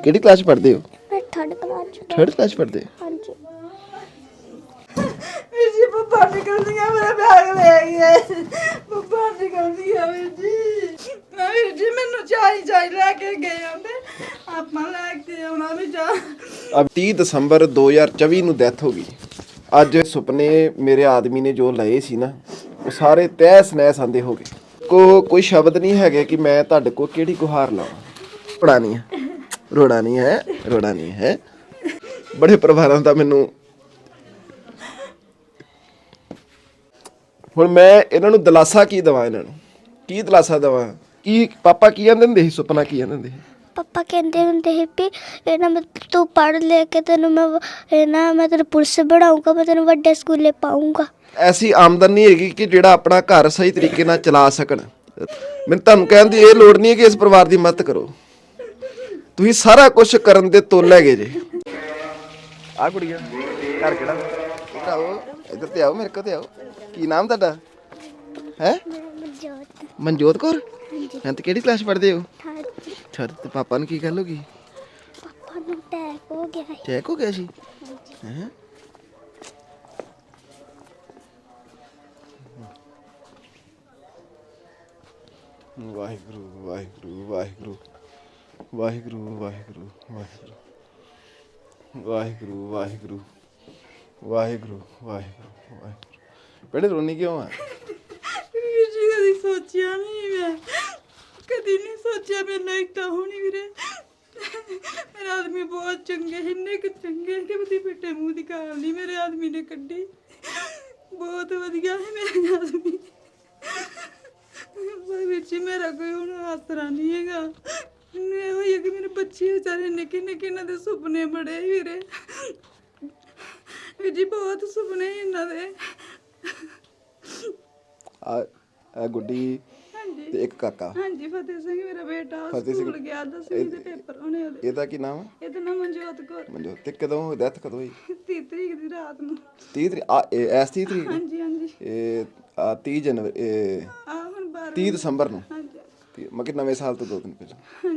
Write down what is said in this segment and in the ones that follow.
ਤੁਸੀਂ ਕਿਹੜੀ ਕਲਾਸ ਪੜ੍ਹਦੇ ਹੋ? ਮੈਂ ਥਰਡ ਕਲਾਸ ਚ। ਥਰਡ ਕਲਾਸ ਪੜ੍ਹਦੇ? ਹਾਂਜੀ। ਵੀਰ ਜੀ ਬੱਬਾ ਨਿਕਲਦੀਆਂ ਮੇਰਾ ਬੈਗ ਲੈ ਗਿਆ ਬੱਬਾ ਨਿਕਲਦੀਆਂ ਵੀਰ ਜੀ। ਮੈਂ ਵੀਰ ਜੀ ਮੈਨੂੰ ਚਾਈ ਚਾਈ ਲੈ ਕੇ ਗਏ ਆਂਦੇ ਆਪਾਂ ਲੈ ਕੇ ਆਉਣਾ ਵੀ ਜਾ। ਅਬ 30 ਦਸੰਬਰ 2024 ਨੂੰ ਡੈਥ ਹੋ ਗਈ। ਅੱਜ ਸੁਪਨੇ ਮੇਰੇ ਆਦਮੀ ਨੇ ਜੋ ਲਏ ਸੀ ਨਾ ਉਹ ਸਾਰੇ ਤਹਿਸ ਨਹਿਸ ਆਂਦੇ ਹੋ ਗਏ। ਕੋ ਕੋਈ ਸ਼ਬਦ ਨਹੀਂ ਹੈਗੇ ਕਿ ਮੈਂ ਤੁਹਾਡੇ ਕੋ ਕਿਹੜੀ ਗੁਹਾਰ ਲਾਵਾਂ। ਨਹੀਂ ਹੈ ਰੋੜਾ ਨਹੀਂ ਹੈ ਰੋੜਾ ਨਹੀਂ ਹੈ। ਬੜੇ ਪਰਿਵਾਰਾਂ ਦਾ ਮੈਨੂੰ ਹੁਣ ਮੈਂ ਇਹਨਾਂ ਨੂੰ ਦਿਲਾਸਾ ਕੀ ਦਵਾਂ ਇਹਨਾਂ ਨੂੰ? ਕੀ ਦਿਲਾਸਾ ਦਵਾਂ? ਕੀ ਪਾਪਾ ਕੀ ਕਹਿੰਦੇ ਹੁੰਦੇ ਸੀ ਸੁਪਨਾ ਕੀ ਕਹਿੰਦੇ ਹੁੰਦੇ ਸੀ? ਪਾਪਾ ਕਹਿੰਦੇ ਹੁੰਦੇ ਸੀ ਵੀ ਇਹ ਨਾ ਮੈਂ ਤੂੰ ਪੜ੍ਹ ਲੈ ਕੇ ਤੈਨੂੰ ਮੈਂ ਵ- ਇਹ ਨਾ ਮੈਂ ਤੈਨੂੰ ਪੁਲਿਸ ਬਣਾਉਂਗਾ ਮੈਂ ਤੈਨੂੰ ਵੱਡੇ ਸਕੂਲੇ ਪਾਉਂਗਾ ਐਸੀ ਆਮਦਨ ਨਹੀਂ ਹੈਗੀ ਕਿ ਜਿਹੜਾ ਆਪਣਾ ਘਰ ਸਹੀ ਤਰੀਕੇ ਨਾਲ ਚਲਾ ਸਕਣ। ਮੈਨੂੰ ਤੁਹਾਨੂੰ ਕਹਿਣ ਦੀ ਇਹ ਲੋੜ ਨਹੀਂ ਹੈ ਕਿ ਇਸ ਪਰਿਵਾਰ ਦੀ ਮਦਦ ਕਰੋ। ਤੁਸੀਂ ਸਾਰਾ ਕੁਝ ਕਰਨ ਦੇ ਤੋਲ ਹੈਗੇ ਜੇ। ਆ ਕੁੜੀਆਂ ਘਰ ਕਿਹੜਾ? ਇੱਧਰ ਆਓ ਇੱਧਰ ਤੇ ਆਓ ਮੇਰੇ ਕੋਲ ਤੇ ਆਓ। ਕੀ ਨਾਮ ਤੁਹਾਡਾ? ਹੈ? ਮਨਜੋਤ ਮਨਜੋਤ ਕੌਰ ਹਾਂ ਤੇ ਕਿਹੜੀ ਕਲਾਸ ਪੜ੍ਹਦੇ ਹੋ? ਥਰਡ ਛੱਡ ਤੇ ਪਾਪਾ ਨੂੰ ਕੀ ਗੱਲ ਹੋ ਗਈ? ਪਾਪਾ ਨੂੰ ਟੈਕ ਹੋ ਗਿਆ ਹੈ ਚੈੱਕ ਹੋ ਗਿਆ ਸੀ? ਹੈ? ਵਾਹਿਗੁਰੂ ਵਾਹਿਗੁਰੂ ਵਾਹਿਗੁਰੂ। ਵਾਹਿਗੁਰੂ ਵਾਹਿਗੁਰੂ ਵਾਹਿਗੁਰੂ। ਵਾਹਿਗੁਰੂ ਵਾਹਿਗੁਰੂ ਵਾਹਿਗੁਰੂ ਵਾਹਿਗੁਰੂ ਵਾਹਿਗੁਰੂ। ਬੜੇ ਰੋਣੀ ਕਿਉਂ ਆ? ਵੀਰ ਜੀ ਕਦੀ ਸੋਚਿਆ ਨਹੀਂ ਮੈਂ। ਕਦੀ ਨਹੀਂ ਸੋਚਿਆ ਮੈਨੂੰ ਇੱਕ ਤਾਂ ਹੋਣੀ ਵੀਰੇ। ਮੇਰਾ ਆਦਮੀ ਬਹੁਤ ਚੰਗੇ ਇੰਨੇ ਕਿ ਚੰਗੇ ਕਿ ਉਹਦੀ ਪਿੱਟੇ ਮੂੰਹ ਦੀ ਕਾਲ ਨਹੀਂ ਮੇਰੇ ਆਦਮੀ ਨੇ ਕੱਢੀ। ਬਹੁਤ ਵਧੀਆ ਹੈ ਮੇਰਾ ਆਦਮੀ। ਪਰ ਵੀਰ ਮੇਰਾ ਕੋਈ ਹੁਣ ਆਸਰਾ ਨਹੀਂ ਹੈਗਾ। ਮੈਨੂੰ ਇਹੋ ਹੀ ਹੈ ਕਿ ਮੇਰੇ ਬੱਚੇ ਵਿਚਾਰੇ ਨਿੱਕੇ ਨਿੱਕੇ ਇਹਨਾਂ ਦੇ ਸੁਪਨੇ ਬੜੇ ਵੀਰੇ। ਵੀਰ ਜੀ ਬਹੁਤ ਸੁਪਨੇ ਇਹਨਾਂ ਦੇ। ਆ ਆ ਗੁੱਡੀ ਹਾਂਜੀ। ਤੇ ਇੱਕ ਕਾਕਾ। ਹਾਂਜੀ ਫਤਿਹ ਸਿੰਘ ਮੇਰਾ ਬੇਟਾ ਉਹ ਫਤਿਹ ਸਿੰਘ- ਸਕੂਲ ਗਿਆ 10ਵੀਂ ਦੇ ਪੇਪਰ ਉਹਨੇ ਉਹਦੇ। ਇਹਦਾ ਕੀ ਨਾਮ ਹੈ ਇਹਦਾ ਨਾਮ ਮਨਜੋਤ ਕੌਰ। ਮਨਜੋਤ ਤੇ ਕਦੋਂ ਡੈਥ ਕਦੋਂ ਹੋਈ? 30 ਤਰੀਕ ਦੀ ਰਾਤ ਨੂੰ। 30 ਤਰੀਕ ਆ ਇਹ ਐਸ 30 ਤਰੀਕ ਨੂੰ? ਹਾਂਜੀ ਹਾਂਜੀ। ਇਹ ਆ 30 ਜਨਵਰੀ ਇਹ ਆ ਹੁਣ 12 30 ਦਸੰਬਰ ਨੂੰ? ਹਾਂਜੀ। ਤੇ ਮੈਂ ਕਿ ਨਵੇਂ ਸਾਲ ਤੋਂ ਦੋ ਦਿਨ ਪਹਿਲਾਂ।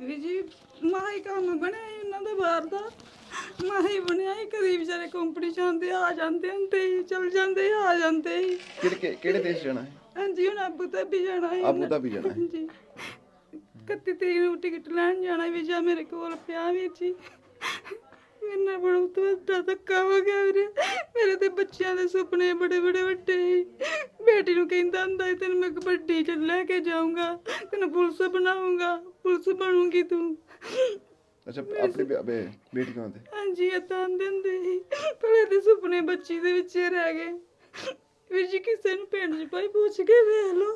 ਵੀ ਜੀ ਮਾਹੀ ਕੰਮ ਬਣਿਆ ਸੀ ਉਹਨਾਂ ਦਾ ਬਾਹਰ ਦਾ। ਮਾਹੀ ਬਣਿਆ ਹੀ ਕਦੀ ਵਿਚਾਰੇ ਕੰਪੀਟੀਸ਼ਨ ਤੇ ਆ ਜਾਂਦੇ ਹੁੰਦੇ ਸੀ ਚਲ ਜਾਂਦੇ ਸੀ, ਆ ਜਾਂਦੇ ਸੀ ਕਿਹੜੇ ਕਿ- ਕਿਹੜੇ ਦੇਸ਼ ਜਾਣਾ ਹੈ? ਹਾਂਜੀ ਹੁਣ ਆਬੂ ਧਾਬੀ ਜਾਣਾ ਹੈ। ਆਬੂ ਧਾਬੀ ਜਾਣਾ ਹੈ। ਹਾਂਜੀ। 31 ਤਰੀਕ ਨੂੰ ਟਿਕਟ ਲੈਣ ਜਾਣਾ ਵੀਜ਼ਾ ਮੇਰੇ ਕੋਲ ਪਿਆ ਵੀਰ ਜੀ। ਮੇਰੇ ਨਾਲ ਬੜਾ ਵੱਡਾ ਧੱਕਾ ਹੋ ਗਿਆ ਵੀਰੇ। ਮੇਰੇ ਤੇ ਬੱਚਿਆਂ ਦੇ ਸੁਪਨੇ ਬੜੇ ਬੜੇ ਵੱਡੇ ਸੀ। ਬੇਟੀ ਨੂੰ ਕਹਿੰਦਾ ਹੁੰਦਾ ਸੀ ਤੈਨੂੰ ਮੈਂ ਕਬੱਡੀ ਚ ਲੈ ਕੇ ਜਾਊਂਗਾ ਤੈਨੂੰ ਪੁਲਿਸ ਬਣਾਉਂਗਾ ਪੁਲਿਸ ਬਣੂਗੀ ਤੂੰ। ਅੱਛਾ ਆਪਣੀ ਬੇ- ਬੇ- ਬੇਟੀ ਕੌਣ ਤੇ ਹਾਂਜੀ ਏਦਾਂ ਆਂਦੇ ਹੁੰਦੇ ਸੀ। ਪਰ ਇਹਦੇ ਸੁਪਨੇ ਬੱਚੀ ਦੇ ਵਿੱਚ ਹੀ ਰਹਿ ਗਏ। ਵੀਰ ਜੀ ਕਿਸੇ ਨੂੰ ਪਿੰਡ 'ਚ ਭਾਈ ਪੁੱਛ ਕੇ ਵੇਖ ਲਓ।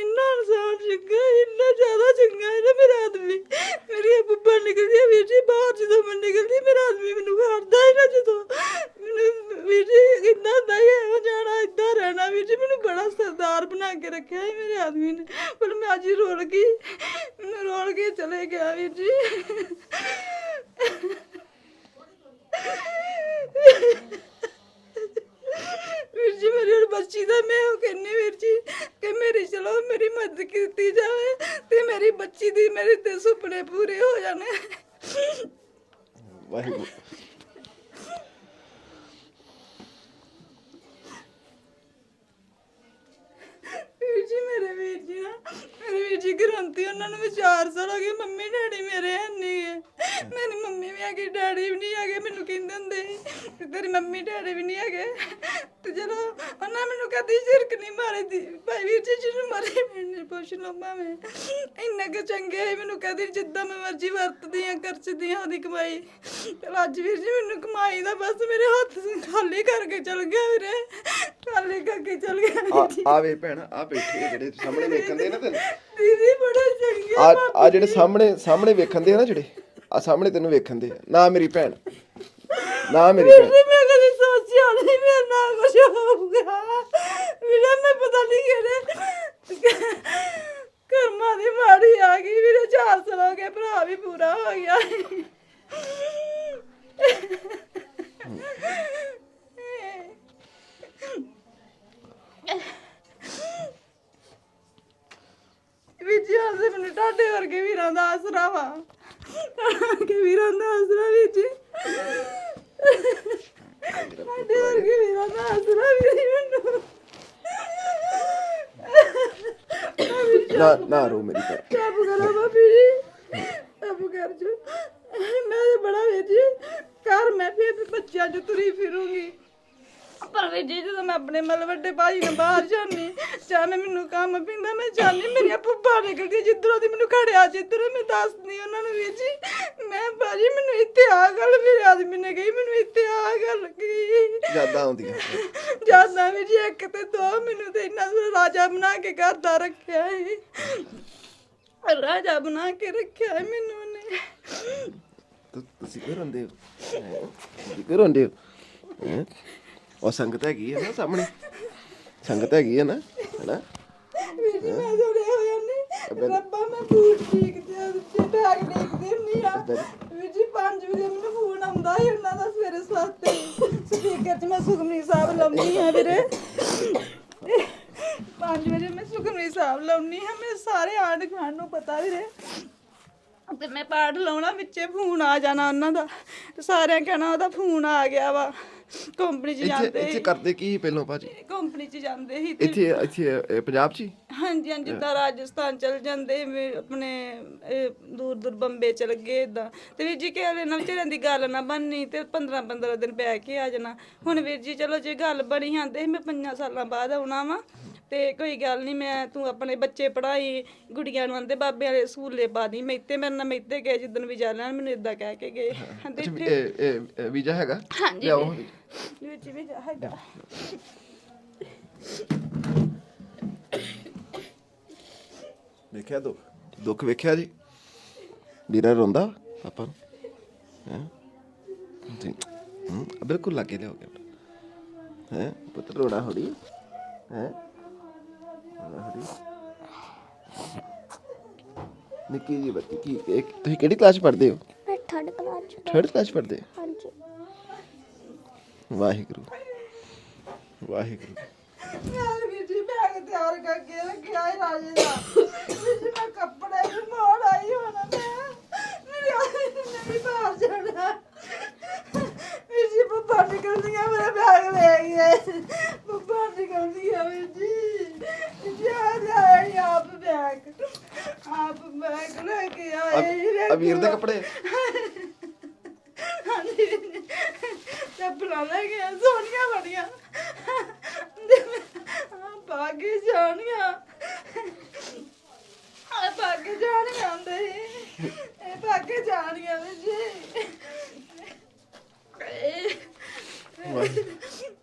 ਇੰਨਾ ਇਨਸਾਨ ਚੰਗਾ ਇੰਨਾ ਜ਼ਿਆਦਾ ਚੰਗਾ ਹੈ ਨਾ ਮੇਰਾ ਆਦਮੀ। ਮੇਰੀ ਬੁੱਬਾ ਨਿਕਲਦੀ ਹੈ ਵੀਰ ਜੀ ਬਾਹਰ ਜਦੋਂ ਮੈਂ ਨਿਕਲਦੀ ਮੇਰਾ ਆਦਮੀ ਮੈਨੂੰ ਖੜਦਾ ਹੀ ਨਾ ਜਦੋਂ। ਮੈਨੂੰ ਵੀਰ ਜੀ ਇੰਨਾ ਹੁੰਦਾ ਹੀ ਇਹੋ ਜਾਣਾ ਇੱਦਾਂ ਰਹਿਣਾ ਵੀਰ ਜੀ ਮੈਨੂੰ ਬੜਾ ਸਰਦਾਰ ਬਣਾ ਕੇ ਰੱਖਿਆ ਹੈ ਮੇਰੇ ਆਦਮੀ ਨੇ। ਪਰ ਮੈਂ ਅੱਜ ਹੀ ਰੋਲ ਗਈ ਮੈਨੂੰ ਰੋਲ ਕੇ ਚਲੇ ਗਿਆ ਵੀਰ ਜੀ। ਵੀਰ ਜੀ, ਮੇਰੀ ਹੁਣ ਬੱਚੀ ਦਾ ਮੈਂ ਉਹ ਕਹਿੰਨੀ ਵੀਰ ਜੀ ਕਿ ਮੇਰੀ ਚਲੋ ਮੇਰੀ ਮਦਦ ਕੀਤੀ ਜਾਵੇ ਤੇ ਮੇਰੀ ਬੱਚੀ ਦੀ ਮੇਰੇ ਤੇ ਸੁਪਨੇ ਪੂਰੇ ਹੋ ਜਾਣੇ। ਵਾਹਿਗੁਰੂ ਵੀਰ ਜੀ ਮੇਰੇ ਵੀਰ ਜੀ ਨਾ ਗਰੰਤੀ ਉਹਨਾਂ ਨੂੰ ਵੀ ਚਾਰ ਸਾਲ ਹੋ ਗਏ ਮੰਮੀ ਡੈਡੀ ਮੇਰੇ ਹੈ ਨਹੀਂ ਗੇ। ਮੇਰੀ ਮੰਮੀ ਵੀ ਹੈਗੀ ਡੈਡੀ ਵੀ ਨਹੀਂ ਹੈਗੇ ਮੈਨੂੰ ਕਹਿੰਦੇ ਹੁੰਦੇ ਸੀ ਕਿ ਤੇਰੀ ਮੰਮੀ ਡੈਡੀ ਵੀ ਨਹੀਂ ਹੈਗੇ। ਤੇ ਚਲੋ ਉਹਨਾਂ ਮੈਨੂੰ ਕਦੀ ਝਿਰਕ ਨਹੀਂ ਮਾਰੀ ਦੀ ਭਾਈ ਵੀਰ ਜੀ ਜਿਹਨੂੰ ਮਾਰੇ ਮੈਨੂੰ ਪੁੱਛ ਲਓ ਭਾਵੇਂ। ਇੰਨੇ ਕੁ ਚੰਗੇ ਸੀ ਮੈਨੂੰ ਕਦੀ ਜਿੱਦਾਂ ਮੈਂ ਮਰਜ਼ੀ ਵਰਤਦੀ ਆ ਖਰਚਦੀ ਆ ਉਹਦੀ ਕਮਾਈ। ਅੱਜ ਵੀਰ ਜੀ ਮੈਨੂੰ ਕਮਾਈ ਦਾ ਬਸ ਮੇਰੇ ਹੱਥ ਖਾਲੀ ਕਰਕੇ ਚਲ ਗਿਆ ਵੀਰੇ ਖਾਲੀ ਕਰਕੇ ਚਲ ਗਿਆ ਆ ਆ ਵੇ ਭੈਣ ਆ ਬੈਠੇ ਆ ਜਿਹੜੇ ਸਾਹਮਣੇ ਵੇਖਣ ਦੇ ਨਾ ਤੈਨੂੰ। ਦੀਦੀ ਬੜਾ ਚੰਗੇ ਆ ਆ ਜਿਹੜੇ ਸਾਹਮਣੇ ਸਾਹਮਣੇ ਵੇਖਣ ਦੇ ਆ ਨਾ ਜਿਹੜੇ ਆ ਸਾਹਮਣੇ ਤੈਨੂੰ ਵੇਖਣ ਦੇ ਆ। ਨਾ ਮੇਰੀ ਭੈਣ। ਨਾ ਮੇਰੀ ਭੈਣ। ਵੀਰੇ ਮੈਂ ਕਦੀ ਸੋਚਿਆ ਨਹੀਂ ਮੇਰੇ ਨਾਲ ਕੁਝ ਹੋਊਗਾ। ਵੀਰੇ ਮੈਂ ਪਤਾ ਨਹੀਂ ਕਿਹੜੇ ਕਰਮਾਂ ਦੀ ਮਾੜੀ ਆ ਗਈ। ਵੀਰੇ ਚਾਰ ਸਾਲ ਹੋ ਗਏ ਭਰਾ ਵੀ ਪੂਰਾ ਹੋ ਗਿਆ। ਵੀਰਾਂ ਦਾ ਆਸਰਾ ਵਾ। ਕਿ ਵੀਰਾਂ ਦਾ ਆਸਰਾ ਵਿੱਚ। ਸਾਡੇ ਵਰਗੇ ਵੀਰਾਂ ਦਾ ਆਸਰਾ ਵੀ ਮੈਨੂੰ। ਨਾ ਨਾ ਰੋ ਮੇਰੀ ਭੈਣ ਚੁੱਪ ਕਰੋ ਬਾਬੀ ਜੀ। ਚੁੱਪ ਕਰ ਜੋ। ਮੈਂ ਤੇ ਬੜਾ ਜੀ ਘਰ ਮੈਂ ਫਿਰ ਬੱਚਿਆਂ ਚ ਤੁਰੀ ਫਿਰੂੰਗੀ। ਪਰ ਵੀਰ ਜੀ ਜਦੋਂ ਮੈਂ ਆਪਣੇ ਮਤਲਬ ਵੱਡੇ ਭਾਜੀ ਨਾਲ ਬਾਹਰ ਜਾਨੀ ਚਾਹ ਮੈਨੂੰ ਕੰਮ ਪਿੰਦਾ ਮੈਂ ਜਾਨੀ ਮੇਰੀਆਂ ਪੁੱਪਾ ਨਿਕਲਦੀ ਜਿੱਧਰੋਂ ਦੀ ਮੈਨੂੰ ਖੜਿਆ ਜਿੱਧਰੋਂ ਮੈਂ ਦੱਸਦੀ ਉਹਨਾਂ ਨੂੰ ਵੀਰ ਜੀ ਮੈਂ ਭਾਜੀ ਮੈਨੂੰ ਇੱਥੇ ਆ ਗੱਲ ਮੇਰੇ ਆਦਮੀ ਨੇ ਕਹੀ ਮੈਨੂੰ ਇੱਥੇ ਆ ਗੱਲ ਕਹੀ ਯਾਦਾਂ ਆਉਂਦੀਆਂ। ਜਾਂਦਾ ਵੀ ਜੀ ਇੱਕ ਤੇ ਦੋ ਮੈਨੂੰ ਤੇ ਇੰਨਾ ਰਾਜਾ ਬਣਾ ਕੇ ਘਰ ਦਾ ਰੱਖਿਆ ਹੈ ਰਾਜਾ ਬਣਾ ਕੇ ਰੱਖਿਆ ਹੈ ਮੈਨੂੰ ਤੁ- ਤੁਸੀਂ ਕਿਉਂ ਰੋਂਦੇ ਹੋ? ਹੈਂ? ਤੁਸੀਂ ਕਿਉਂ ਰੋਂਦੇ ਹੋ? ਹੈਂ? ਉਹ ਸੰਗਤ ਹੈਗੀ ਹੈ ਨਾ ਸਾਹਮਣੇ। ਸੰਗਤ ਹੈਗੀ ਹੈ ਨਾ ਹੈਨਾ? ਵੀ ਜੀ ਮੈਂ ਜੁੜੇ ਹੋਏ ਨੇ ਰੱਬਾ ਮੈਂ ਬੂਟ ਠੀਕ ਤੇ ਉੱਤੇ ਬੈਗ ਦੇਖਦੀ ਹੁੰਨੀ ਆ। ਵੀ ਜੀ 5 ਵਜੇ ਮੈਨੂੰ ਫੋਨ ਆਉਂਦਾ ਸੀ ਉਹਨਾਂ ਦਾ ਸਵੇਰੇ ਸਵਾਤੇ। ਸਪੀਕਰ 'ਚ ਮੈਂ ਸੁਖਮਨੀ ਸਾਹਿਬ ਲਾਉਂਦੀ ਆ ਵੀਰੇ। 5 ਵਜੇ ਮੈਂ ਸੁਖਮਨੀ ਸਾਹਿਬ ਲਾਉਣੀ ਆ। ਮੇਰੇ ਸਾਰੇ ਆਂਢ ਗੁਆਂਢ ਨੂੰ ਪਤਾ ਵੀਰੇ। ਤੇ ਮੈਂ ਪਾਠ ਲਾਉਣਾ ਵਿੱਚੇ ਫੋਨ ਆ ਜਾਣਾ ਉਹਨਾਂ ਦਾ। ਤੇ ਸਾਰਿਆਂ ਕਹਿਣਾ ਉਹਦਾ ਫੋਨ ਆ ਗਿਆ ਵਾ। ਕੰਪਨੀ 'ਚ ਇੱਥੇ ਜਾਂਦੇ ਇੱਥੇ ਕਰਦੇ ਕੀ ਸੀ ਪਹਿਲਾਂ ਭਾਜੀ? ਕੰਪਨੀ 'ਚ ਜਾਂਦੇ ਸੀ ਤੇ ਇੱਥੇ ਇੱਥੇ ਅਹ, ਪੰਜਾਬ 'ਚ ਹੀ? ਹਾਂਜੀ ਹਾਂਜੀ ਜਿੱਦਾਂ ਰਾਜਸਥਾਨ ਚਲ ਜਾਂਦੇ ਵੀ ਆਪਣੇ ਦੂਰ ਦੂਰ ਬੰਬੇ ਚਲ ਗਏ ਇਦਾਂ ਤੇ ਵੀਰ ਜੀ ਕਹਿ ਲੈਣਾ ਵਿਚਾਰਿਆਂ ਦੀ ਗੱਲ ਨਾ ਬਣਨੀ ਤੇ 15 15 ਦਿਨ ਬਹਿ ਕੇ ਆ ਜਾਣਾ। ਹੁਣ ਵੀਰ ਜੀ ਚਲੋ ਜੇ ਗੱਲ ਬਣੀ ਜਾਂਦੇ ਮੈਂ ਪੰਜਾਂ ਸਾਲਾਂ ਬਾਅਦ ਆਉਣਾ ਵਾ। ਤੇ ਕੋਈ ਗੱਲ ਨਹੀਂ ਮੈਂ ਤੂੰ ਆਪਣੇ ਬੱਚੇ ਪੜਾਈ ਗੁੜੀਆਂ ਨੂੰ ਆਂਦੇ ਬਾਬੇ ਵਾਲੇ ਸਕੂਲੇ ਪਾ ਦੀ ਮੈਂ ਇੱਥੇ ਮੇਰੇ ਨਾਲ ਮੈਂ ਇੱਥੇ ਗਏ ਜਿੱਦਣ ਵੀ ਜਾ ਲੈਣ ਮੈਨੂੰ ਇਦਾਂ ਕਹਿ ਕੇ ਗਏ। ਕਹਿੰਦੇ ਅੱਛਾ ਵੀ ਇਹ- ਇਹ ਇਹ ਵੀਜ਼ਾ ਹੈਗਾ? ਹਾਂਜੀ। ਲਿਆਓ ਵਿੱਚ ਵੀ ਜਾ ਹੈਗਾ ਵੇਖਿਆ ਦੁੱਖ ਦੁੱਖ ਵੇਖਿਆ ਜੀ ਵੀਰਾ ਰੋਂਦਾ ਪਾਪਾ ਨੂੰ ਹੈ ਜੀ ਹੂੰ ਬਿਲਕੁਲ ਲੱਗੇ ਲਿਆਓਗੇ ਹੈ ਪੁੱਤ ਰੋਣਾ ਹੋੜੀ ਹੈ ਹੋੜੀ ਨਿੱਕੀ ਜੀ ਬੱਤੀ ਕੀ ਇਹ ਤੁਸੀਂ ਕਿਹੜੀ ਕਲਾਸ ਪੜ੍ਹਦੇ ਹੋ ਮੈਂ ਥਰਡ ਕਲਾਸ ਚ ਥਰਡ ਕਲਾਸ ਪੜ੍ਹਦੇ ਹਾਂਜੀ ਵਾਹਿਗੁਰੂ। ਵਾਹਿਗੁਰੂ। ਮੈਂ ਵੀ ਜੀ ਬੈਗ ਤਿਆਰ ਕਰਕੇ ਰੱਖਿਆ ਹੈ ਰਾਜੇ ਦਾ। ਵੀ ਜੀ ਮੈਂ ਕੱਪੜੇ ਵੀ ਮੋੜ ਆਈ ਹੁਣ ਮੈਂ। ਮੇਰੇ ਆਦਮੀ ਨੇ ਵੀ ਬਾਹਰ ਜਾਣਾ। ਵੀ ਜੀ ਬੱਬਾ ਨਿਕਲਦੀਆਂ ਮੇਰੇ ਬੈਗ ਲੈ ਗਏ ਬੱਬਾ ਨਿਕਲਦੀਆਂ ਵੀ ਜੀ। ਜਾ ਜਾਏ ਆਪ ਬੈਗ। ਆਪ ਬੈਗ ਲੈ ਕੇ ਆਏ ਅਬੀਰ ਦੇ ਕੱਪੜੇ? ਕੇ ਆਏ, ਸੋਹਣੀਆਂ ਬੜੀਆਂ ਆ ਬਾਗੇ ਜਾਣੀਆਂ। ਆ ਬਾਗੇ ਜਾਣੀਆਂ ਹੁੰਦੇ। ਇਹ ਬਾਗੇ ਜਾਣੀਆਂ ਵੀ ਜੀ।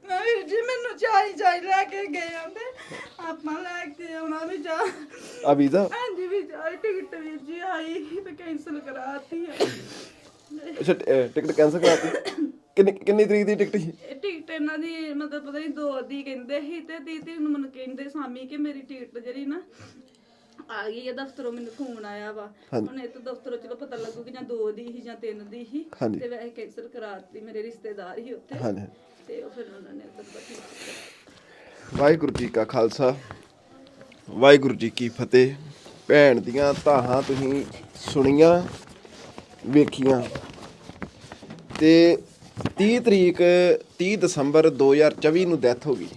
ਮੈਂ ਵੀ ਜੀ ਮੈਨੂੰ ਚਾਈ ਚਾਈ ਲੈ ਕੇ ਗਏ ਆਂਦੇ। ਆਪਾਂ ਲੈ ਕੇ ਆਉਣਾ ਵੀ ਜਾ। ਆ ਵੀਜ਼ਾ? ਹਾਂਜੀ ਵੀ ਜਾ ਟਿਕਟ ਵੀਰ ਜੀ ਆਈ ਤੇ ਕੈਂਸਲ ਕਰਾਤੀ ਹੈ ਅੱਛਾ ਟਿਕਟ ਕੈਂਸਲ ਕਰਾਤੀ? ਕਿੰਨੀ ਕਿੰਨੀ ਤਰੀਕ ਦੀ ਟਿਕਟ ਸੀ? ਇਹ ਟਿਕਟ ਇਹਨਾਂ ਦੀ ਮਤਲਬ ਪਤਾ ਨਹੀਂ ਦੋ ਦੀ ਕਹਿੰਦੇ ਸੀ ਤੇ ਤੀ ਤੀ ਨੂੰ ਮੈਨੂੰ ਕਹਿੰਦੇ ਸਾਮੀ ਕਿ ਮੇਰੀ ਟਿਕਟ ਜਿਹੜੀ ਨਾ ਆ ਗਈ ਹੈ ਦਫ਼ਤਰੋਂ ਮੈਨੂੰ ਫੋਨ ਆਇਆ ਵਾ। ਹੁਣ ਇਹ ਤਾਂ ਦਫ਼ਤਰੋਂ ਚਲੋ ਪਤਾ ਲੱਗੂ ਕਿ ਜਾਂ ਦੋ ਦੀ ਸੀ ਜਾਂ ਤਿੰਨ ਦੀ ਸੀ। ਹਾਂਜੀ। ਤੇ ਵੈਸੇ ਕੈਂਸਲ ਕਰਾਤੀ ਮੇਰੇ ਰਿਸ਼ਤੇਦਾਰ ਹੀ ਉੱਥੇ। ਹਾਂਜੀ। ਤੇ ਉਹ ਫਿਰ ਉਹਨਾਂ ਨੇ ਤਾਂ ਬਸ ਵਾਹਿਗੁਰੂ ਜੀ ਕਾ ਖਾਲਸਾ। ਵਾਹਿਗੁਰੂ ਜੀ ਕੀ ਫਤਿਹ। ਭੈਣ ਦੀਆਂ ਧਾਹਾਂ ਤੁਸੀਂ ਸੁਣੀਆਂ ਵੇਖੀਆਂ। ਤੇ 30 ਤਰੀਕ 30 ਦਸੰਬਰ 2024 ਨੂੰ ਡੈਥ ਹੋ ਗਈ।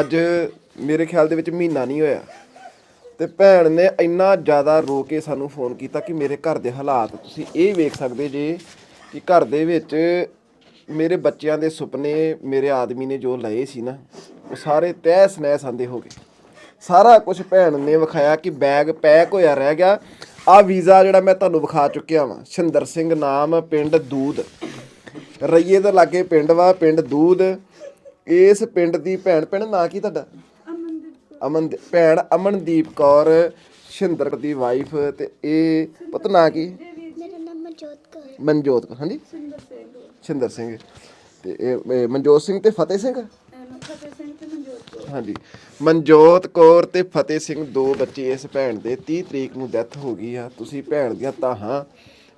ਅੱਜ ਮੇਰੇ ਖਿਆਲ ਦੇ ਵਿੱਚ ਮਹੀਨਾ ਨਹੀਂ ਹੋਇਆ। ਤੇ ਭੈਣ ਨੇ ਇੰਨਾ ਜ਼ਿਆਦਾ ਰੋ ਕੇ ਸਾਨੂੰ ਫੋਨ ਕੀਤਾ ਕਿ ਮੇਰੇ ਘਰ ਦੇ ਹਾਲਾਤ, ਤੁਸੀਂ ਇਹ ਵੇਖ ਸਕਦੇ ਜੇ ਕਿ ਘਰ ਦੇ ਵਿੱਚ ਮੇਰੇ ਬੱਚਿਆਂ ਦੇ ਸੁਪਨੇ, ਮੇਰੇ ਆਦਮੀ ਨੇ ਜੋ ਲਏ ਸੀ ਨਾ, ਉਹ ਸਾਰੇ ਤਹਿਸ ਨਹਿਸ ਆਂਦੇ ਹੋ ਗਏ। ਸਾਰਾ ਕੁਝ ਭੈਣ ਨੇ ਵਿਖਾਇਆ ਕਿ ਬੈਗ ਪੈਕ ਹੋਇਆ ਰਹਿ ਗਿਆ। ਆ ਵੀਜ਼ਾ ਜਿਹੜਾ ਮੈਂ ਤੁਹਾਨੂੰ ਵਿਖਾ ਚੁੱਕਿਆ ਵਾਂ ਸ਼ਿੰਦਰ ਸਿੰਘ ਨਾਮ, ਪਿੰਡ ਦੂਦ। ਰਈਏ ਦੇ ਲਾਗੇ ਪਿੰਡ ਵਾ ਪਿੰਡ ਦੂਦ। ਇਸ ਪਿੰਡ ਦੀ ਭੈਣ ਭੈਣ ਨਾਂ ਕੀ ਤੁਹਾਡਾ? ਅਮਨ ਭੈਣ ਅਮਨਦੀਪ ਕੌਰ ਸ਼ਿੰਦਰ ਦੀ ਵਾਈਫ ਤੇ ਇਹ ਪਤਾ ਨਾਂ ਕੀ? ਮੇਰਾ ਨਾਮ ਮਨਜੋਤ ਕੌਰ ਮਨਜੋਤ ਕੌਰ ਹਾਂਜੀ? ਸ਼ਿੰਦਰ ਸਿੰਘ। ਤੇ ਇਹ ਮਨਜੋਤ ਸਿੰਘ ਤੇ ਫਤਿਹ ਸਿੰਘ? ਹਾਂਜੀ। ਮਨਜੋਤ ਕੌਰ ਤੇ ਫਤਿਹ ਸਿੰਘ ਦੋ ਬੱਚੇ ਇਸ ਭੈਣ ਦੇ 30 ਤਰੀਕ ਨੂੰ ਡੈਥ ਹੋ ਗਈ ਆ। ਤੁਸੀਂ ਭੈਣ ਦੀਆਂ ਤਾਹਾਂ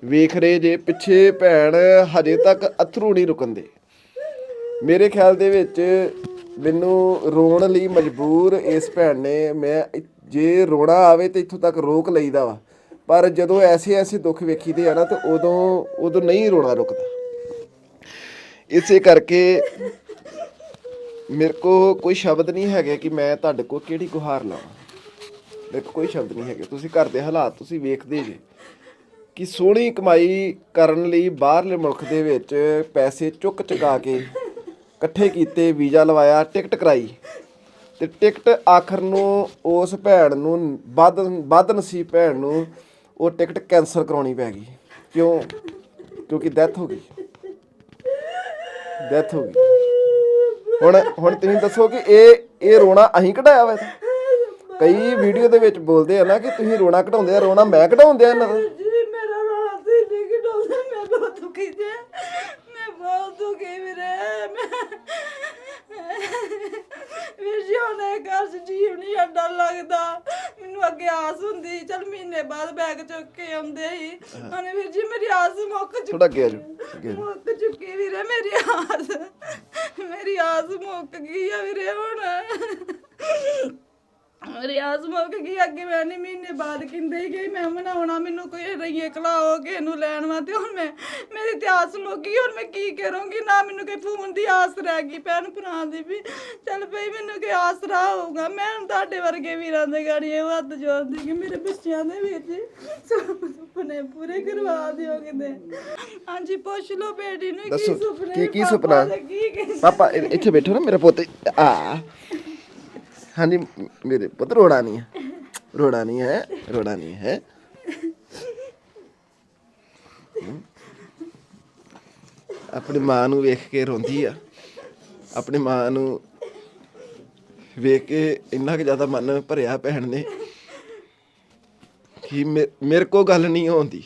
ਵੇਖ ਰਹੇ ਜੇ ਪਿੱਛੇ ਭੈਣ ਹਜੇ ਤੱਕ ਅਥਰੂ ਨਹੀਂ ਰੁਕੰਦੇ। ਮੇਰੇ ਖਿਆਲ ਦੇ ਵਿੱਚ ਮੈਨੂੰ ਰੋਣ ਲਈ ਮਜਬੂਰ ਇਸ ਭੈਣ ਨੇ ਮੈਂ ਜੇ ਰੋਣਾ ਆਵੇ ਤੇ ਇੱਥੋਂ ਤੱਕ ਰੋਕ ਲਈਦਾ ਵਾ। ਪਰ ਜਦੋਂ ਐਸੇ ਐਸੇ ਦੁੱਖ ਵੇਖੀਦੇ ਆ ਨਾ ਤੇ ਉਦੋਂ ਉਦੋਂ ਨਹੀਂ ਰੋਣਾ ਰੁਕਦਾ। ਇਸੇ ਕਰਕੇ ਮੇਰੇ ਕੋ ਕੋਈ ਸ਼ਬਦ ਨਹੀਂ ਹੈਗੇ ਕਿ ਮੈਂ ਤੁਹਾਡੇ ਕੋ ਕਿਹੜੀ ਗੁਹਾਰ ਲਾਵਾਂ। ਮੇਰੇ ਕੋਲ ਕੋਈ ਸ਼ਬਦ ਨਹੀਂ ਹੈਗੇ। ਤੁਸੀਂ ਘਰ ਦੇ ਹਾਲਾਤ ਤੁਸੀਂ ਵੇਖਦੇ ਜੇ। ਕਿ ਸੋਹਣੀ ਕਮਾਈ ਕਰਨ ਲਈ ਬਾਹਰਲੇ ਮੁਲਕ ਦੇ ਵਿੱਚ ਪੈਸੇ ਚੁੱਕ ਚੁਕਾ ਕੇ ਇਕੱਠੇ ਕੀਤੇ, ਵੀਜ਼ਾ ਲਵਾਇਆ, ਟਿਕਟ ਕਰਾਈ। ਤੇ ਟਿਕਟ ਆਖਰ ਨੂੰ ਉਸ ਭੈਣ ਨੂੰ ਵੱਧ ਵੱਧ ਨਸੀਬ ਭੈਣ ਨੂੰ ਉਹ ਟਿਕਟ ਕੈਨਸਲ ਕਰਾਉਣੀ ਪੈ ਗਈ। ਕਿਉਂ? ਕਿਉਂਕਿ ਡੈਥ ਹੋ ਗਈ। ਡੈਥ ਹੋ ਗਈ। ਹੁਣ ਹੁਣ ਤੁਸੀਂ ਦੱਸੋ ਕਿ ਇਹ ਇਹ ਰੋਣਾ ਅਹੀਂ ਕਢਾਇਆ ਵਾ ਕਈ ਵੀਡੀਓ ਦੇ ਵਿੱਚ ਬੋਲਦੇ ਆ ਨਾ ਕਿ ਤੁਸੀਂ ਰੋਣਾ ਕਢਾਉਂਦੇ ਆ, ਰੋਣਾ ਮੈਂ ਕਢਾਉਂਦੇ ਆ ਇਹਨਾਂ ਦਾ ਜੀ ਮੇਰਾ ਰੋਣਾ ਸੀ ਨਹੀਂ ਕਿਡੋਦਾ ਮੈਂ ਬਹੁਤ ਦੁਖੀ ਜੇ ਮੈਂ ਦੁਖੀ ਵੀਰੇ ਵੀਰ ਜੀ ਹੁਣ ਇਹ ਘਰ ਚ ਜੀਵ ਨਹੀਂ ਅੱਡਾ ਲੱਗਦਾ। ਮੈਨੂੰ ਅੱਗੇ ਆਸ ਹੁੰਦੀ ਚਲ ਮਹੀਨੇ ਬਾਅਦ ਬੈਗ ਚੁੱਕ ਕੇ ਆਉਂਦੇ ਸੀ। ਹੁਣ ਵੀਰ ਜੀ ਮੇਰੀ ਆਸ ਮੁੱਕ ਚੁੱਕੀ ਥੋੜਾ ਅੱਗੇ ਆ ਜਾਓ, ਅੱਗੇ ਆ ਜਾਓ। ਮੁੱਕ ਚੁੱਕੀ ਵੀਰੇ ਮੇਰੀ ਆਸ ਮੇਰੀ ਆਸ ਮੁੱਕ ਗਈ ਆ ਵੀਰੇ ਹੁਣ। ਮੇਰੀ ਆਸ ਮੁੱਕ ਗਈ ਅੱਗੇ ਮੈਂ ਨਹੀਂ ਮਹੀਨੇ ਬਾਅਦ ਕਹਿੰਦੇ ਹੀ ਗਈ ਮੈਂ ਮਨਾਉਣਾ ਮੈਨੂੰ ਕੋਈ ਰਈਏ ਕਲਾਓ ਕਿ ਇਹਨੂੰ ਲੈਣ ਵਾ ਤੇ ਹੁਣ ਮੈਂ ਮੇਰੀ ਤੇ ਆਸ ਮੁੱਕ ਗਈ ਹੁਣ ਮੈਂ ਕੀ ਕਰੂੰਗੀ? ਨਾ ਮੈਨੂੰ ਕੋਈ ਫੋਨ ਦੀ ਆਸ ਰਹਿ ਗਈ ਭੈਣ ਭਰਾ ਦੀ ਵੀ। ਚੱਲ ਭਈ ਮੈਨੂੰ ਕੋਈ ਆਸਰਾ ਹੋਊਗਾ। ਮੈਂ ਹੁਣ ਤੁਹਾਡੇ ਵਰਗੇ ਵੀਰਾਂ ਦੇ ਗਾੜੀ ਇਹ ਹੱਥ ਜੋੜਦੀ ਕਿ ਮੇਰੇ ਬੱਚਿਆਂ ਦੇ ਵਿੱਚ ਸੁਪ- ਸੁਪਨੇ ਪੂਰੇ ਕਰਵਾ ਦਿਓ ਕਿਤੇ। ਹਾਂਜੀ ਪੁੱਛ ਲਓ ਬੇਟੀ ਨੂੰ ਕੀ ਦੱਸੋ, ਸੁਪਨੇ ਕੀ- ਕੀ ਸੁਪਨਾ? ਪਾਪਾ ਇੱਥੇ ਬੈਠੋ ਨਾ ਮੇਰਾ ਪੁੱਤ ਆ। ਹਾਂਜੀ, ਮੇਰੇ ਪੁੱਤ, ਰੋੜਾ ਨਹੀਂ ਹੈ। ਰੋੜਾ ਨਹੀਂ ਹੈ, ਰੋੜਾ ਨਹੀਂ ਹੈ। ਆਪਣੀ ਮਾਂ ਨੂੰ ਵੇਖ ਕੇ ਰੋਂਦੀ ਆ। ਆਪਣੀ ਮਾਂ ਨੂੰ ਵੇਖ ਕੇ ਇੰਨਾ ਕਿ ਜ਼ਿਆਦਾ ਮਨ ਭਰਿਆ ਭੈਣ ਨੇ ਕਿ ਮੇ- ਮੇਰੇ ਕੋ ਗੱਲ ਨਹੀਂ ਹੁੰਦੀ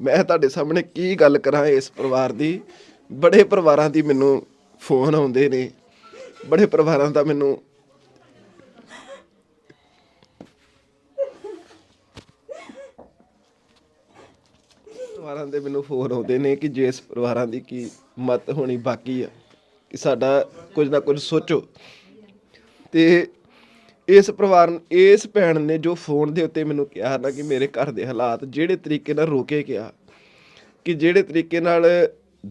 ਮੈਂ ਤੁਹਾਡੇ ਸਾਹਮਣੇ ਕੀ ਗੱਲ ਕਰਾਂ ਇਸ ਪਰਿਵਾਰ ਦੀ? ਬੜੇ ਪਰਿਵਾਰਾਂ ਦੀ ਮੈਨੂੰ ਫੋਨ ਆਉਂਦੇ ਨੇ। ਬੜੇ ਪਰਿਵਾਰਾਂ ਦਾ ਮੈਨੂੰ ਪਰਿਵਾਰਾਂ ਦੇ ਮੈਨੂੰ ਫੋਨ ਆਉਂਦੇ ਨੇ ਕਿ ਜਿਸ ਪਰਿਵਾਰਾਂ ਦੀ ਕੀ ਮਤ ਹੋਣੀ ਬਾਕੀ ਆ, ਕਿ ਸਾਡਾ ਕੁਝ ਨਾ ਕੁਝ ਸੋਚੋ। ਤੇ ਇਸ ਪਰਿਵਾਰ, ਇਸ ਭੈਣ ਨੇ ਜੋ ਫੋਨ ਦੇ ਉੱਤੇ ਮੈਨੂੰ ਕਿਹਾ ਨਾ ਕਿ ਮੇਰੇ ਘਰ ਦੇ ਹਾਲਾਤ ਜਿਹੜੇ ਤਰੀਕੇ ਨਾਲ ਰੋਕੇ ਗਿਆ, ਕਿ ਜਿਹੜੇ ਤਰੀਕੇ ਨਾਲ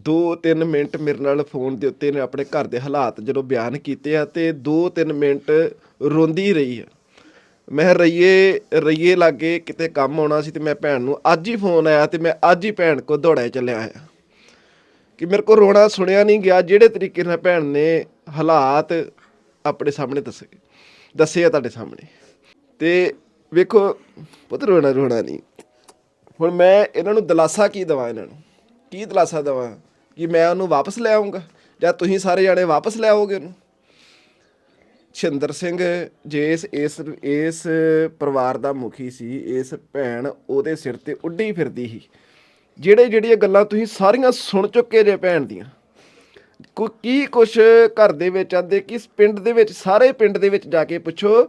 2-3 ਮਿੰਟ ਮੇਰੇ ਨਾਲ ਫੋਨ ਦੇ ਉੱਤੇ ਨੇ ਆਪਣੇ ਘਰ ਦੇ ਹਾਲਾਤ ਜਦੋਂ ਬਿਆਨ ਕੀਤੇ ਆ, ਤੇ 2-3 ਮਿੰਟ ਰੋਂਦੀ ਰਹੀ ਆ। ਮੈਂ ਰਈਏ ਰਈਏ ਲਾਗੇ ਕਿਤੇ ਕੰਮ ਆਉਣਾ ਸੀ ਤੇ ਮੈਂ ਭੈਣ ਨੂੰ ਅੱਜ ਹੀ ਫੋਨ ਆਇਆ ਤੇ ਮੈਂ ਅੱਜ ਹੀ ਭੈਣ ਕੋ ਦੌੜਿਆ ਚੱਲਿਆ ਆਇਆ ਕਿ ਮੇਰੇ ਕੋ ਰੋਣਾ ਸੁਣਿਆ ਨਹੀਂ ਗਿਆ, ਜਿਹੜੇ ਤਰੀਕੇ ਨਾਲ ਭੈਣ ਨੇ ਹਾਲਾਤ ਆਪਣੇ ਸਾਹਮਣੇ ਦੱਸੇ ਦੱਸੇ ਆ ਤੁਹਾਡੇ ਸਾਹਮਣੇ। ਤੇ ਵੇਖੋ, ਪੁੱਤ ਰੋਣਾ ਰੋਣਾ ਨਹੀਂ। ਹੁਣ ਮੈਂ ਇਹਨਾਂ ਨੂੰ ਦਲਾਸਾ ਕੀ ਦਵਾਂ ਇਹਨਾਂ ਨੂੰ? ਕੀ ਦਲਾਸਾ ਦਵਾਂ? ਕਿ ਮੈਂ ਉਹਨੂੰ ਵਾਪਸ ਲੈ ਆਉਂਗਾ ਜਾਂ ਤੁਸੀਂ ਸਾਰੇ ਜਾਣੇ ਵਾਪਸ ਲੈ ਆਓਗੇ ਉਹਨੂੰ? ਛਿੰਦਰ ਸਿੰਘ ਜੇ ਇਸ ਇਸ ਪਰਿਵਾਰ ਦਾ ਮੁਖੀ ਸੀ, ਇਸ ਭੈਣ ਉਹਦੇ ਸਿਰ ਤੇ ਉੱਡੀ ਫਿਰਦੀ ਸੀ। ਜਿਹੜੇ, ਜਿਹੜੀਆਂ ਗੱਲਾਂ ਤੁਸੀਂ ਸਾਰੀਆਂ ਸੁਣ ਚੁੱਕੇ ਜੇ ਭੈਣ ਦੀਆਂ, ਕੋ, ਕੀ ਕੁਛ ਘਰ ਦੇ ਵਿੱਚ ਆਂਦੇ, ਕਿਸ ਪਿੰਡ ਦੇ ਵਿੱਚ, ਸਾਰੇ ਪਿੰਡ ਦੇ ਵਿੱਚ ਜਾ ਕੇ ਪੁੱਛੋ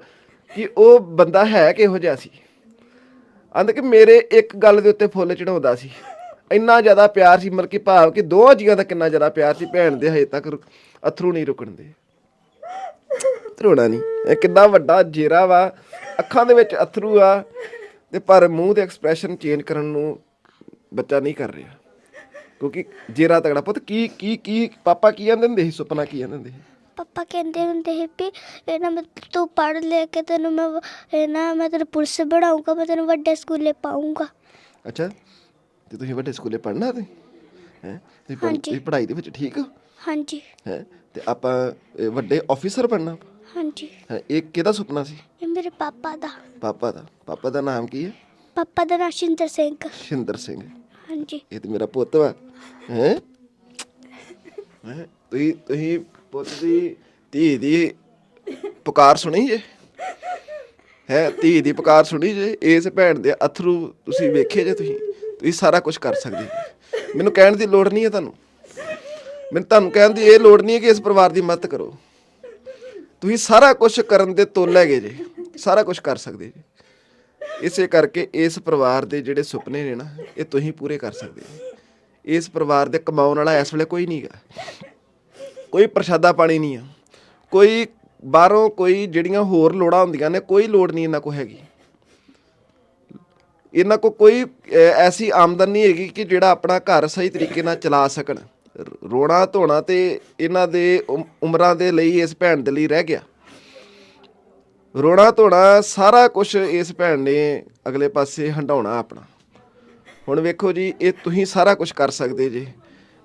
ਕਿ ਉਹ ਬੰਦਾ ਹੈ ਕਿਹੋ ਜਿਹਾ ਸੀ। ਆਂਦੇ ਕਿ ਮੇਰੇ ਇੱਕ ਗੱਲ ਦੇ ਉੱਤੇ ਫੁੱਲ ਚੜਾਉਂਦਾ ਸੀ। ਇੰਨਾ ਜ਼ਿਆਦਾ ਪਿਆਰ ਸੀ, ਮਤਲਬ ਕਿ ਭਾਵ ਕਿ ਦੋਹਾਂ ਜੀਆਂ ਦਾ ਕਿੰਨਾ ਜ਼ਿਆਦਾ ਪਿਆਰ ਸੀ ਭੈਣ ਦੇ ਹਜੇ ਤੱਕ ਰੁ- ਅਥਰੂ ਨਹੀਂ ਰੁਕਣ ਦੇ। ਧਰੋਣਾ ਨਹੀਂ ਇਹ ਕਿੰਨਾ ਵੱਡਾ ਜੇਰਾ ਵਾ। ਅੱਖਾਂ ਦੇ ਵਿੱਚ ਅਥਰੂ ਆ। ਤੇ ਪਰ ਮੂੰਹ ਦੇ ਐਕਸਪ੍ਰੈਸ਼ਨ ਚੇਂਜ ਕਰਨ ਨੂੰ ਬੱਚਾ ਨਹੀਂ ਕਰ ਰਿਹਾ। ਕਿਉਂਕਿ ਜੇਰਾ ਤਗੜਾ ਪੁੱਤ ਕੀ ਕੀ ਕੀ ਪਾਪਾ ਕੀ ਕਹਿੰਦੇ ਹੁੰਦੇ ਸੀ? ਸੁਪਨਾ ਕੀ ਕਹਿੰਦੇ ਹੁੰਦੇ ਸੀ? ਪਾਪਾ ਕਹਿੰਦੇ ਹੁੰਦੇ ਸੀ ਵੀ ਇਹ ਨਾ ਮੈਂ ਤੂੰ ਪੜ੍ਹ ਲੈ ਕੇ ਤੈਨੂੰ ਮੈਂ ਵ- ਇਹ ਨਾ ਮੈਂ ਤੈਨੂੰ ਪੁਲਿਸ ਬਣਾਉਂਗਾ ਮੈਂ ਤੈਨੂੰ ਵੱਡੇ ਸਕੂਲੇ ਪਾਉਂਗਾ ਅੱਛਾ। ਤੇ ਤੁਸੀਂ ਵੱਡੇ ਸਕੂਲੇ ਪੜ੍ਹਨਾ ਤੇ? ਹੈ? ਤੁਸੀਂ ਪੜ੍ਹ- ਹਾਂਜੀ। ਤੁਸੀਂ ਪੜ੍ਹਾਈ ਦੇ ਵਿੱਚ ਠੀਕ ਹੋ? ਹਾਂਜੀ। ਹੈ? ਤੇ ਆਪਾਂ ਵੱਡੇ ਆਫੀਸਰ ਬਣਨਾ। ਹਾਂਜੀ। ਹੈ ਇਹ ਕਿਹਦਾ ਸੁਪਨਾ ਸੀ? ਇਹ ਮੇਰੇ ਪਾਪਾ ਦਾ। ਪਾਪਾ ਦਾ। ਪਾਪਾ ਦਾ ਨਾਮ ਕੀ ਹੈ? ਪਾਪਾ ਦਾ ਨਾਮ ਸ਼ਿੰਦਰ ਸਿੰਘ। ਸ਼ਿੰਦਰ ਸਿੰਘ। ਹਾਂਜੀ। ਇਹ ਤੇ ਮੇਰਾ ਪੁੱਤ ਵਾ। ਹੈ? ਹੈ? ਤੁਸੀਂ ਤੁਸੀਂ ਪੁੱਤ ਦੀ ਧੀ ਦੀ ਪੁਕਾਰ ਸੁਣੀ ਜੇ? ਹੈ? ਧੀ ਦੀ ਪੁਕਾਰ ਸੁਣੀ ਜੇ? ਇਸ ਭੈਣ ਦੇ ਅਥਰੂ ਤੁਸੀਂ ਵੇਖੇ ਜੇ ਤੁਸੀਂ? ਤੁਸੀਂ ਸਾਰਾ ਕੁਝ ਕਰ ਸਕਦੇ ਜੇ ਮੈਨੂੰ ਕਹਿਣ ਦੀ ਲੋੜ ਨਹੀਂ ਹੈ ਤੁਹਾਨੂੰ। ਮੈਨੂੰ ਤੁਹਾਨੂੰ ਕਹਿਣ ਦੀ ਇਹ ਲੋੜ ਨਹੀਂ ਹੈ ਕਿ ਇਸ ਪਰਿਵਾਰ ਦੀ ਮਦਦ ਕਰੋ। ਤੁਸੀਂ ਸਾਰਾ ਕੁਝ ਕਰਨ ਦੇ ਤੋਲ ਹੈਗੇ ਜੇ, ਸਾਰਾ ਕੁਝ ਕਰ ਸਕਦੇ ਜੀ। ਇਸੇ ਕਰਕੇ ਇਸ ਪਰਿਵਾਰ ਦੇ ਜਿਹੜੇ ਸੁਪਨੇ ਨੇ ਨਾ, ਇਹ ਤੁਸੀਂ ਪੂਰੇ ਕਰ ਸਕਦੇ ਹੋ ਇਸ ਪਰਿਵਾਰ ਦੇ ਕਮਾਉਣ ਵਾਲਾ ਇਸ ਵੇਲੇ ਕੋਈ ਨਹੀਂਗਾ। ਕੋਈ ਪ੍ਰਸ਼ਾਦਾ ਪਾਣੀ ਨਹੀਂ ਆ। ਕੋਈ ਬਾਹਰੋਂ ਕੋਈ ਜਿਹੜੀਆਂ ਹੋਰ ਲੋੜਾਂ ਹੁੰਦੀਆਂ ਨੇ, ਕੋਈ ਲੋੜ ਨਹੀਂ ਇਹਨਾਂ ਕੋ ਹੈਗੀ। ਇਹਨਾਂ ਕੋ ਕੋਈ ਐਸੀ ਆਮਦਨ ਨਹੀਂ ਹੈਗੀ ਕਿ ਜਿਹੜਾ ਆਪਣਾ ਘਰ ਸਹੀ ਤਰੀਕੇ ਨਾਲ ਚਲਾ ਸਕਣ। ਰੋਣਾ ਧੋਣਾ ਤੇ ਇਹਨਾਂ ਦੇ ਉਮ- ਉਮਰਾਂ ਦੇ ਲਈ ਇਸ ਭੈਣ ਦੇ ਲਈ ਰਹਿ ਗਿਆ। ਰੋਣਾ ਧੋਣਾ ਸਾਰਾ ਕੁਝ ਇਸ ਭੈਣ ਨੇ ਅਗਲੇ ਪਾਸੇ ਹੰਡਾਉਣਾ ਆਪਣਾ। ਹੁਣ ਵੇਖੋ ਜੀ ਇਹ ਤੁਸੀਂ ਸਾਰਾ ਕੁਝ ਕਰ ਸਕਦੇ ਜੇ।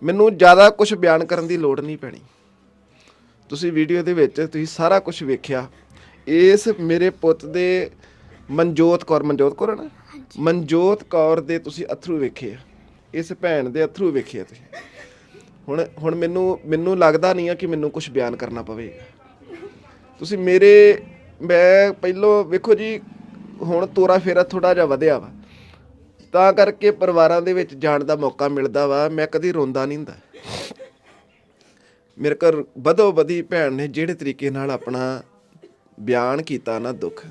ਮੈਨੂੰ ਜ਼ਿਆਦਾ ਕੁਝ ਬਿਆਨ ਕਰਨ ਦੀ ਲੋੜ ਨਹੀਂ ਪੈਣੀ। ਤੁਸੀਂ ਵੀਡੀਓ ਦੇ ਵਿੱਚ ਤੁਸੀਂ ਸਾਰਾ ਕੁਝ ਵੇਖਿਆ। ਇਸ ਮੇਰੇ ਪੁੱਤ ਦੇ ਮਨਜੋਤ ਕੌਰ ਮਨਜੋਤ ਕੌਰ ਨਾ? ਮਨਜੋਤ ਕੌਰ ਦੇ ਤੁਸੀਂ ਅਥਰੂ ਵੇਖੇ ਆ। ਇਸ ਭੈਣ ਦੇ ਅਥਰੂ ਵੇਖੇ ਆ ਤੁਸੀਂ। ਹੁਣ ਹੁਣ ਮੈਨੂੰ ਮੈਨੂੰ ਲੱਗਦਾ ਨਹੀਂ ਆ ਕਿ ਮੈਨੂੰ ਕੁਝ ਬਿਆਨ ਕਰਨਾ ਪਵੇਗਾ। ਤੁਸੀਂ ਮੇਰੇ, ਮੈਂ ਪਹਿਲੋਂ ਵੇਖੋ ਜੀ, ਹੁਣ ਤੋਰਾ ਫੇਰਾ ਥੋੜਾ ਜਿਹਾ ਵਧਿਆ ਵਾ। ਤਾਂ ਕਰਕੇ ਪਰਿਵਾਰਾਂ ਦੇ ਵਿੱਚ ਜਾਣ ਦਾ ਮੌਕਾ ਮਿਲਦਾ ਵਾ, ਮੈਂ ਕਦੀ ਰੋਂਦਾ ਨਹੀਂ ਹੁੰਦਾ। ਮੇਰੇ ਘਰ ਬਦੋ ਬਦੀ ਭੈਣ ਨੇ ਜਿਹੜੇ ਤਰੀਕੇ ਨਾਲ ਆਪਣਾ ਬਿਆਨ ਕੀਤਾ ਨਾ ਦੁੱਖ,